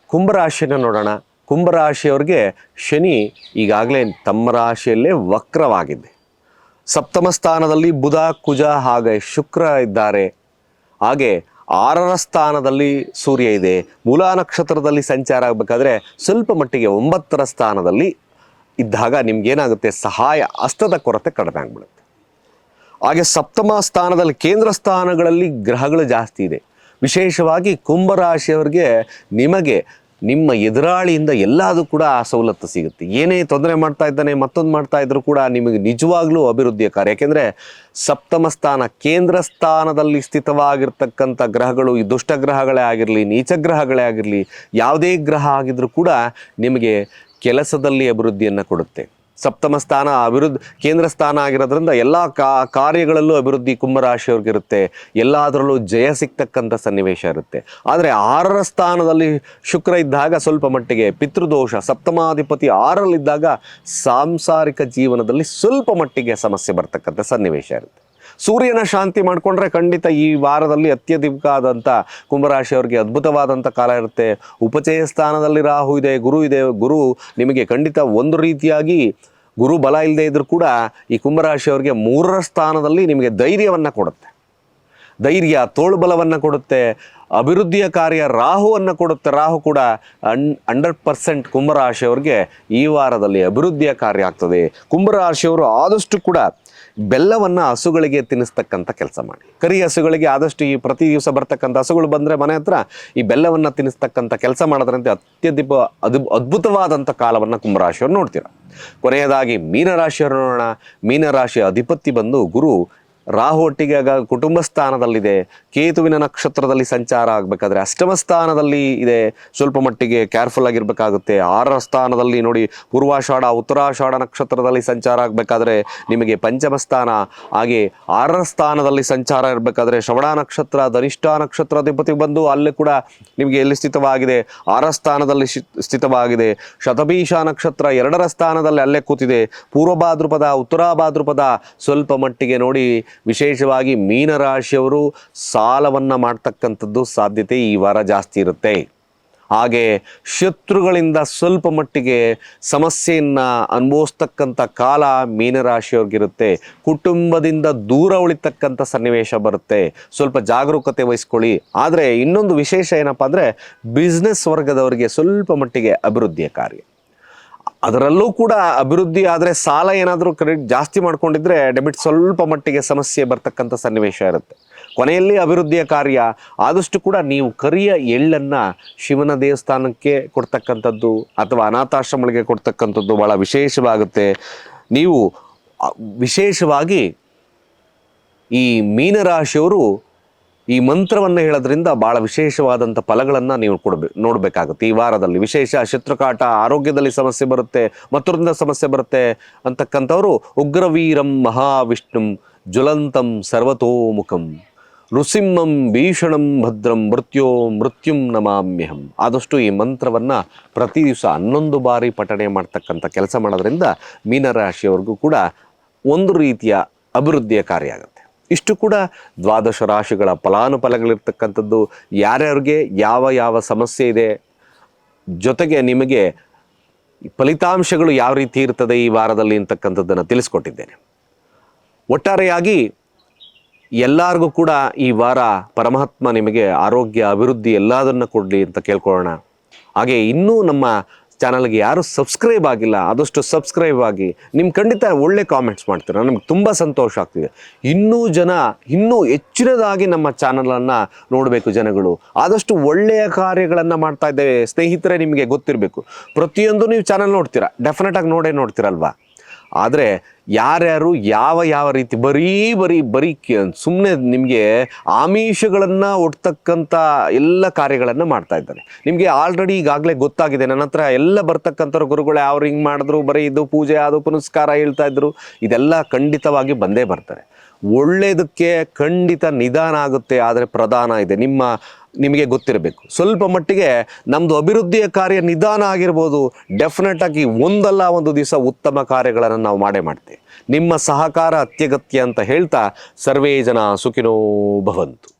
ಕುಂಭರಾಶಿಯನ್ನು ನೋಡೋಣ. ಕುಂಭರಾಶಿಯವ್ರಿಗೆ ಶನಿ ಈಗಾಗಲೇ ತಮ್ಮ ರಾಶಿಯಲ್ಲೇ ವಕ್ರವಾಗಿದೆ. ಸಪ್ತಮ ಸ್ಥಾನದಲ್ಲಿ ಬುಧ, ಕುಜ ಹಾಗೆ ಶುಕ್ರ ಇದ್ದಾರೆ. ಹಾಗೆ ಆರರ ಸ್ಥಾನದಲ್ಲಿ ಸೂರ್ಯ ಇದೆ. ಮೂಲಾ ನಕ್ಷತ್ರದಲ್ಲಿ ಸಂಚಾರ ಆಗಬೇಕಾದ್ರೆ ಸ್ವಲ್ಪ ಮಟ್ಟಿಗೆ ಒಂಬತ್ತರ ಸ್ಥಾನದಲ್ಲಿ ಇದ್ದಾಗ ನಿಮ್ಗೇನಾಗುತ್ತೆ? ಸಹಾಯ ಹಸ್ತದ ಕೊರತೆ ಕಡಿಮೆ ಆಗ್ಬಿಡುತ್ತೆ. ಹಾಗೆ ಸಪ್ತಮ ಸ್ಥಾನದಲ್ಲಿ ಕೇಂದ್ರ ಸ್ಥಾನಗಳಲ್ಲಿ ಗ್ರಹಗಳು ಜಾಸ್ತಿ ಇದೆ. ವಿಶೇಷವಾಗಿ ಕುಂಭರಾಶಿಯವರಿಗೆ ನಿಮಗೆ ನಿಮ್ಮ ಎದುರಾಳಿಯಿಂದ ಎಲ್ಲದೂ ಕೂಡ ಆ ಸವಲತ್ತು ಸಿಗುತ್ತೆ. ಏನೇ ತೊಂದರೆ ಮಾಡ್ತಾ ಇದ್ದಾನೆ, ಮತ್ತೊಂದು ಮಾಡ್ತಾ ಇದ್ರೂ ಕೂಡ ನಿಮಗೆ ನಿಜವಾಗ್ಲೂ ಅಭಿವೃದ್ಧಿಯ ಕಾರ್ಯ. ಯಾಕೆಂದರೆ ಸಪ್ತಮ ಸ್ಥಾನ ಕೇಂದ್ರ ಸ್ಥಾನದಲ್ಲಿ ಸ್ಥಿತವಾಗಿರ್ತಕ್ಕಂಥ ಗ್ರಹಗಳು ಈ ದುಷ್ಟ ಗ್ರಹಗಳೇ ಆಗಿರಲಿ, ನೀಚ ಗ್ರಹಗಳೇ ಆಗಿರಲಿ, ಯಾವುದೇ ಗ್ರಹ ಆಗಿದ್ರೂ ಕೂಡ ನಿಮಗೆ ಕೆಲಸದಲ್ಲಿ ಅಭಿವೃದ್ಧಿಯನ್ನು ಕೊಡುತ್ತೆ. ಸಪ್ತಮ ಸ್ಥಾನ, ಅಭಿವೃದ್ಧಿ, ಕೇಂದ್ರ ಸ್ಥಾನ ಆಗಿರೋದ್ರಿಂದ ಎಲ್ಲ ಕಾರ್ಯಗಳಲ್ಲೂ ಅಭಿವೃದ್ಧಿ ಕುಂಭರಾಶಿಯವ್ರಿಗಿರುತ್ತೆ. ಎಲ್ಲದರಲ್ಲೂ ಜಯ ಸಿಗ್ತಕ್ಕಂಥ ಸನ್ನಿವೇಶ ಇರುತ್ತೆ. ಆದರೆ ಆರರ ಸ್ಥಾನದಲ್ಲಿ ಶುಕ್ರ ಇದ್ದಾಗ ಸ್ವಲ್ಪ ಮಟ್ಟಿಗೆ ಪಿತೃದೋಷ, ಸಪ್ತಮಾಧಿಪತಿ ಆರರಲ್ಲಿದ್ದಾಗ ಸಾಂಸಾರಿಕ ಜೀವನದಲ್ಲಿ ಸ್ವಲ್ಪ ಮಟ್ಟಿಗೆ ಸಮಸ್ಯೆ ಬರ್ತಕ್ಕಂಥ ಸನ್ನಿವೇಶ ಇರುತ್ತೆ. ಸೂರ್ಯನ ಶಾಂತಿ ಮಾಡಿಕೊಂಡ್ರೆ ಖಂಡಿತ ಈ ವಾರದಲ್ಲಿ ಅತ್ಯಧಿಕ ಆದಂಥ ಕುಂಭರಾಶಿಯವರಿಗೆ ಅದ್ಭುತವಾದಂಥ ಕಾಲ ಇರುತ್ತೆ. ಉಪಚಯ ಸ್ಥಾನದಲ್ಲಿ ರಾಹು ಇದೆ, ಗುರು ಇದೆ. ಗುರು ನಿಮಗೆ ಖಂಡಿತ ಒಂದು ರೀತಿಯಾಗಿ ಗುರು ಬಲ ಇಲ್ಲದೆ ಇದ್ದರೂ ಕೂಡ ಈ ಕುಂಭರಾಶಿಯವರಿಗೆ ಮೂರರ ಸ್ಥಾನದಲ್ಲಿ ನಿಮಗೆ ಧೈರ್ಯವನ್ನು ಕೊಡುತ್ತೆ. ಧೈರ್ಯ, ತೋಳುಬಲವನ್ನು ಕೊಡುತ್ತೆ. ಅಭಿವೃದ್ಧಿಯ ಕಾರ್ಯ ರಾಹುವನ್ನು ಕೊಡುತ್ತೆ. ರಾಹು ಕೂಡ ಅನ್ ಹಂಡ್ರೆಡ್ ಪರ್ಸೆಂಟ್ ಕುಂಭರಾಶಿಯವ್ರಿಗೆ ಈ ವಾರದಲ್ಲಿ ಅಭಿವೃದ್ಧಿಯ ಕಾರ್ಯ ಆಗ್ತದೆ. ಕುಂಭರಾಶಿಯವರು ಆದಷ್ಟು ಕೂಡ ಬೆಲ್ಲವನ್ನು ಹಸುಗಳಿಗೆ ತಿನ್ನಿಸ್ತಕ್ಕಂಥ ಕೆಲಸ ಮಾಡಿ. ಕರಿ ಹಸುಗಳಿಗೆ ಆದಷ್ಟು ಈ ಪ್ರತಿ ದಿವಸ ಬರ್ತಕ್ಕಂಥ ಹಸುಗಳು ಬಂದರೆ ಮನೆ ಹತ್ರ ಈ ಬೆಲ್ಲವನ್ನು ತಿನ್ನಿಸ್ತಕ್ಕಂಥ ಕೆಲಸ ಮಾಡೋದ್ರಂತೆ ಅತ್ಯಧಿಪ ಅದು ಅದ್ಭುತವಾದಂಥ ಕಾಲವನ್ನು ಕುಂಭರಾಶಿಯವರು ನೋಡ್ತೀರ. ಕೊನೆಯದಾಗಿ ಮೀನರಾಶಿಯವರು ನೋಡೋಣ. ಮೀನರಾಶಿಯ ಅಧಿಪತಿ ಬಂದು ಗುರು ರಾಹು ಒಟ್ಟಿಗೆ ಕುಟುಂಬ ಸ್ಥಾನದಲ್ಲಿದೆ ಕೇತುವಿನ ನಕ್ಷತ್ರದಲ್ಲಿ ಸಂಚಾರ ಆಗಬೇಕಾದ್ರೆ ಅಷ್ಟಮ ಸ್ಥಾನದಲ್ಲಿ ಇದೆ. ಸ್ವಲ್ಪ ಮಟ್ಟಿಗೆ ಕೇರ್ಫುಲ್ ಆಗಿರಬೇಕಾಗುತ್ತೆ. ಆರರ ಸ್ಥಾನದಲ್ಲಿ ನೋಡಿ, ಪೂರ್ವಾಷಾಢ, ಉತ್ತರಾಷಾಢ ನಕ್ಷತ್ರದಲ್ಲಿ ಸಂಚಾರ ಆಗಬೇಕಾದ್ರೆ ನಿಮಗೆ ಪಂಚಮ ಸ್ಥಾನ. ಹಾಗೆ ಆರರ ಸ್ಥಾನದಲ್ಲಿ ಸಂಚಾರ ಇರಬೇಕಾದ್ರೆ ಶ್ರವಣ ನಕ್ಷತ್ರ, ಧನಿಷ್ಠ ನಕ್ಷತ್ರ, ಅಧಿಪತಿ ಬಂದು ಅಲ್ಲೇ ಕೂಡ ನಿಮಗೆ ಎಲ್ಲಿ ಸ್ಥಿತವಾಗಿದೆ? ಆರ ಸ್ಥಾನದಲ್ಲಿ ಸ್ಥಿತವಾಗಿದೆ. ಶತಭೀಷ ನಕ್ಷತ್ರ ಎರಡರ ಸ್ಥಾನದಲ್ಲಿ ಅಲ್ಲೇ ಕೂತಿದೆ. ಪೂರ್ವ ಭಾದ್ರಪದ, ಉತ್ತರ ಭಾದ್ರಪದ ಸ್ವಲ್ಪ ಮಟ್ಟಿಗೆ ನೋಡಿ ವಿಶೇಷವಾಗಿ ಮೀನರಾಶಿಯವರು ಸಾಲವನ್ನು ಮಾಡ್ತಕ್ಕಂಥದ್ದು ಸಾಧ್ಯತೆ ಈ ವಾರ ಜಾಸ್ತಿ ಇರುತ್ತೆ. ಹಾಗೆ ಶತ್ರುಗಳಿಂದ ಸ್ವಲ್ಪ ಮಟ್ಟಿಗೆ ಸಮಸ್ಯೆಯನ್ನು ಅನುಭವಿಸ್ತಕ್ಕಂಥ ಕಾಲ ಮೀನರಾಶಿಯವ್ರಿಗಿರುತ್ತೆ. ಕುಟುಂಬದಿಂದ ದೂರ ಉಳಿತಕ್ಕಂಥ ಸನ್ನಿವೇಶ ಬರುತ್ತೆ. ಸ್ವಲ್ಪ ಜಾಗರೂಕತೆ ವಹಿಸ್ಕೊಳ್ಳಿ. ಆದರೆ ಇನ್ನೊಂದು ವಿಶೇಷ ಏನಪ್ಪ ಅಂದರೆ ಬಿಸ್ನೆಸ್ ವರ್ಗದವರಿಗೆ ಸ್ವಲ್ಪ ಮಟ್ಟಿಗೆ ಅಭಿವೃದ್ಧಿಯ ಕಾರ್ಯ. ಅದರಲ್ಲೂ ಕೂಡ ಅಭಿವೃದ್ಧಿ ಆದರೆ ಸಾಲ ಏನಾದರೂ ಕ್ರೆಡಿಟ್ ಜಾಸ್ತಿ ಮಾಡ್ಕೊಂಡಿದ್ರೆ ಡೆಬಿಟ್ ಸ್ವಲ್ಪ ಮಟ್ಟಿಗೆ ಸಮಸ್ಯೆ ಬರ್ತಕ್ಕಂಥ ಸನ್ನಿವೇಶ ಇರುತ್ತೆ. ಕೊನೆಯಲ್ಲಿ ಅಭಿವೃದ್ಧಿಯ ಕಾರ್ಯ, ಆದಷ್ಟು ಕೂಡ ನೀವು ಕರಿಯ ಎಳ್ಳನ್ನು ಶಿವನ ದೇವಸ್ಥಾನಕ್ಕೆ ಕೊಡ್ತಕ್ಕಂಥದ್ದು ಅಥವಾ ಅನಾಥಾಶ್ರಮಗಳಿಗೆ ಕೊಡ್ತಕ್ಕಂಥದ್ದು ಭಾಳ ವಿಶೇಷವಾಗುತ್ತೆ. ನೀವು ವಿಶೇಷವಾಗಿ ಈ ಮೀನರಾಶಿಯವರು ಈ ಮಂತ್ರವನ್ನು ಹೇಳೋದ್ರಿಂದ ಭಾಳ ವಿಶೇಷವಾದಂಥ ಫಲಗಳನ್ನು ನೀವು ಕೊಡಬೇಕು ನೋಡಬೇಕಾಗುತ್ತೆ. ಈ ವಾರದಲ್ಲಿ ವಿಶೇಷ ಶತ್ರುಕಾಟ, ಆರೋಗ್ಯದಲ್ಲಿ ಸಮಸ್ಯೆ ಬರುತ್ತೆ ಮತ್ತೊಂದ ಸಮಸ್ಯೆ ಬರುತ್ತೆ ಅಂತಕ್ಕಂಥವರು ಉಗ್ರವೀರಂ ಮಹಾವಿಷ್ಣುಂ ಜ್ವಲಂತಂ ಸರ್ವತೋಮುಖಂ ನೃಸಿಂಹಂ ಭೀಷಣಂ ಭದ್ರಂ ಮೃತ್ಯೋ ಮೃತ್ಯುಂ ನಮಾಮ್ಯಹಂ. ಆದಷ್ಟು ಈ ಮಂತ್ರವನ್ನು ಪ್ರತಿ ದಿವಸ ಹನ್ನೊಂದು ಬಾರಿ ಪಠಣೆ ಮಾಡ್ತಕ್ಕಂಥ ಕೆಲಸ ಮಾಡೋದ್ರಿಂದ ಮೀನರಾಶಿಯವ್ರಿಗೂ ಕೂಡ ಒಂದು ರೀತಿಯ ಅಭಿವೃದ್ಧಿಯ ಕಾರ್ಯ ಆಗುತ್ತೆ. ಇಷ್ಟು ಕೂಡ ದ್ವಾದಶ ರಾಶಿಗಳ ಫಲಾನುಫಲಗಳಿರ್ತಕ್ಕಂಥದ್ದು ಯಾರ್ಯಾರಿಗೆ ಯಾವ ಯಾವ ಸಮಸ್ಯೆ ಇದೆ ಜೊತೆಗೆ ನಿಮಗೆ ಫಲಿತಾಂಶಗಳು ಯಾವ ರೀತಿ ಇರ್ತದೆ ಈ ವಾರದಲ್ಲಿ ಅಂತಕ್ಕಂಥದ್ದನ್ನು ತಿಳಿಸ್ಕೊಟ್ಟಿದ್ದೇನೆ. ಒಟ್ಟಾರೆಯಾಗಿ ಎಲ್ಲರಿಗೂ ಕೂಡ ಈ ವಾರ ಪರಮಾತ್ಮ ನಿಮಗೆ ಆರೋಗ್ಯ, ಅಭಿವೃದ್ಧಿ ಎಲ್ಲದನ್ನು ಕೊಡಲಿ ಅಂತ ಕೇಳ್ಕೊಳ್ಳೋಣ. ಹಾಗೆ ಇನ್ನೂ ನಮ್ಮ ಚಾನಲ್ಗೆ ಯಾರು ಸಬ್ಸ್ಕ್ರೈಬ್ ಆಗಿಲ್ಲ, ಆದಷ್ಟು ಸಬ್ಸ್ಕ್ರೈಬ್ ಆಗಿ ನಿಮ್ಮ ಖಂಡಿತ ಒಳ್ಳೆ ಕಾಮೆಂಟ್ಸ್ ಮಾಡ್ತೀರಾ, ನಮಗೆ ತುಂಬ ಸಂತೋಷ ಆಗ್ತಿದೆ. ಇನ್ನೂ ಜನ, ಇನ್ನೂ ಹೆಚ್ಚಿನದಾಗಿ ನಮ್ಮ ಚಾನಲನ್ನು ನೋಡಬೇಕು ಜನಗಳು. ಆದಷ್ಟು ಒಳ್ಳೆಯ ಕಾರ್ಯಗಳನ್ನು ಮಾಡ್ತಾ ಇದ್ದೇವೆ. ಸ್ನೇಹಿತರೆ, ನಿಮಗೆ ಗೊತ್ತಿರಬೇಕು. ಪ್ರತಿಯೊಂದು ನೀವು ಚಾನಲ್ ನೋಡ್ತೀರಾ? ಡೆಫಿನೆಟಾಗಿ ನೋಡೇ ನೋಡ್ತೀರಲ್ವಾ? ಆದರೆ ಯಾರ್ಯಾರು ಯಾವ ಯಾವ ರೀತಿ ಬರೀ ಬರೀ ಬರೀ ಸುಮ್ಮನೆ ನಿಮಗೆ ಆಮಿಷಗಳನ್ನು ಒಡ್ತಕ್ಕಂಥ ಎಲ್ಲ ಕಾರ್ಯಗಳನ್ನು ಮಾಡ್ತಾ ಇದ್ದಾರೆ. ನಿಮಗೆ ಆಲ್ರೆಡಿ ಈಗಾಗಲೇ ಗೊತ್ತಾಗಿದೆ, ನನ್ನ ಹತ್ರ ಎಲ್ಲ ಬರ್ತಕ್ಕಂಥವ್ರು ಗುರುಗಳು ಅವ್ರು ಹಿಂಗೆ ಮಾಡಿದ್ರು, ಬರೀ ಇದು ಪೂಜೆ, ಅದು ಪುನಸ್ಕಾರ ಹೇಳ್ತಾ ಇದ್ರು. ಇದೆಲ್ಲ ಖಂಡಿತವಾಗಿ ಬಂದೇ ಬರ್ತಾರೆ ಒಳ್ಳೆಯದಕ್ಕೆ ಖಂಡಿತ ನಿಧಾನ ಆಗುತ್ತೆ, ಆದರೆ ಪ್ರಧಾನ ಇದೆ. ನಿಮ್ಮ, ನಿಮಗೆ ಗೊತ್ತಿರಬೇಕು. ಸ್ವಲ್ಪ ಮಟ್ಟಿಗೆ ನಮ್ಮದು ಅಭಿವೃದ್ಧಿಯ ಕಾರ್ಯ ನಿಧಾನ ಆಗಿರ್ಬೋದು. ಡೆಫಿನೆಟಾಗಿ ಒಂದಲ್ಲ ಒಂದು ದಿವಸ ಉತ್ತಮ ಕಾರ್ಯಗಳನ್ನು ನಾವು ಮಾಡೇ ಮಾಡ್ತೇವೆ. ನಿಮ್ಮ ಸಹಕಾರ ಅತ್ಯಗತ್ಯ ಅಂತ ಹೇಳ್ತಾ ಸರ್ವೇ ಜನ ಸುಖಿನೋ ಭವಂತು.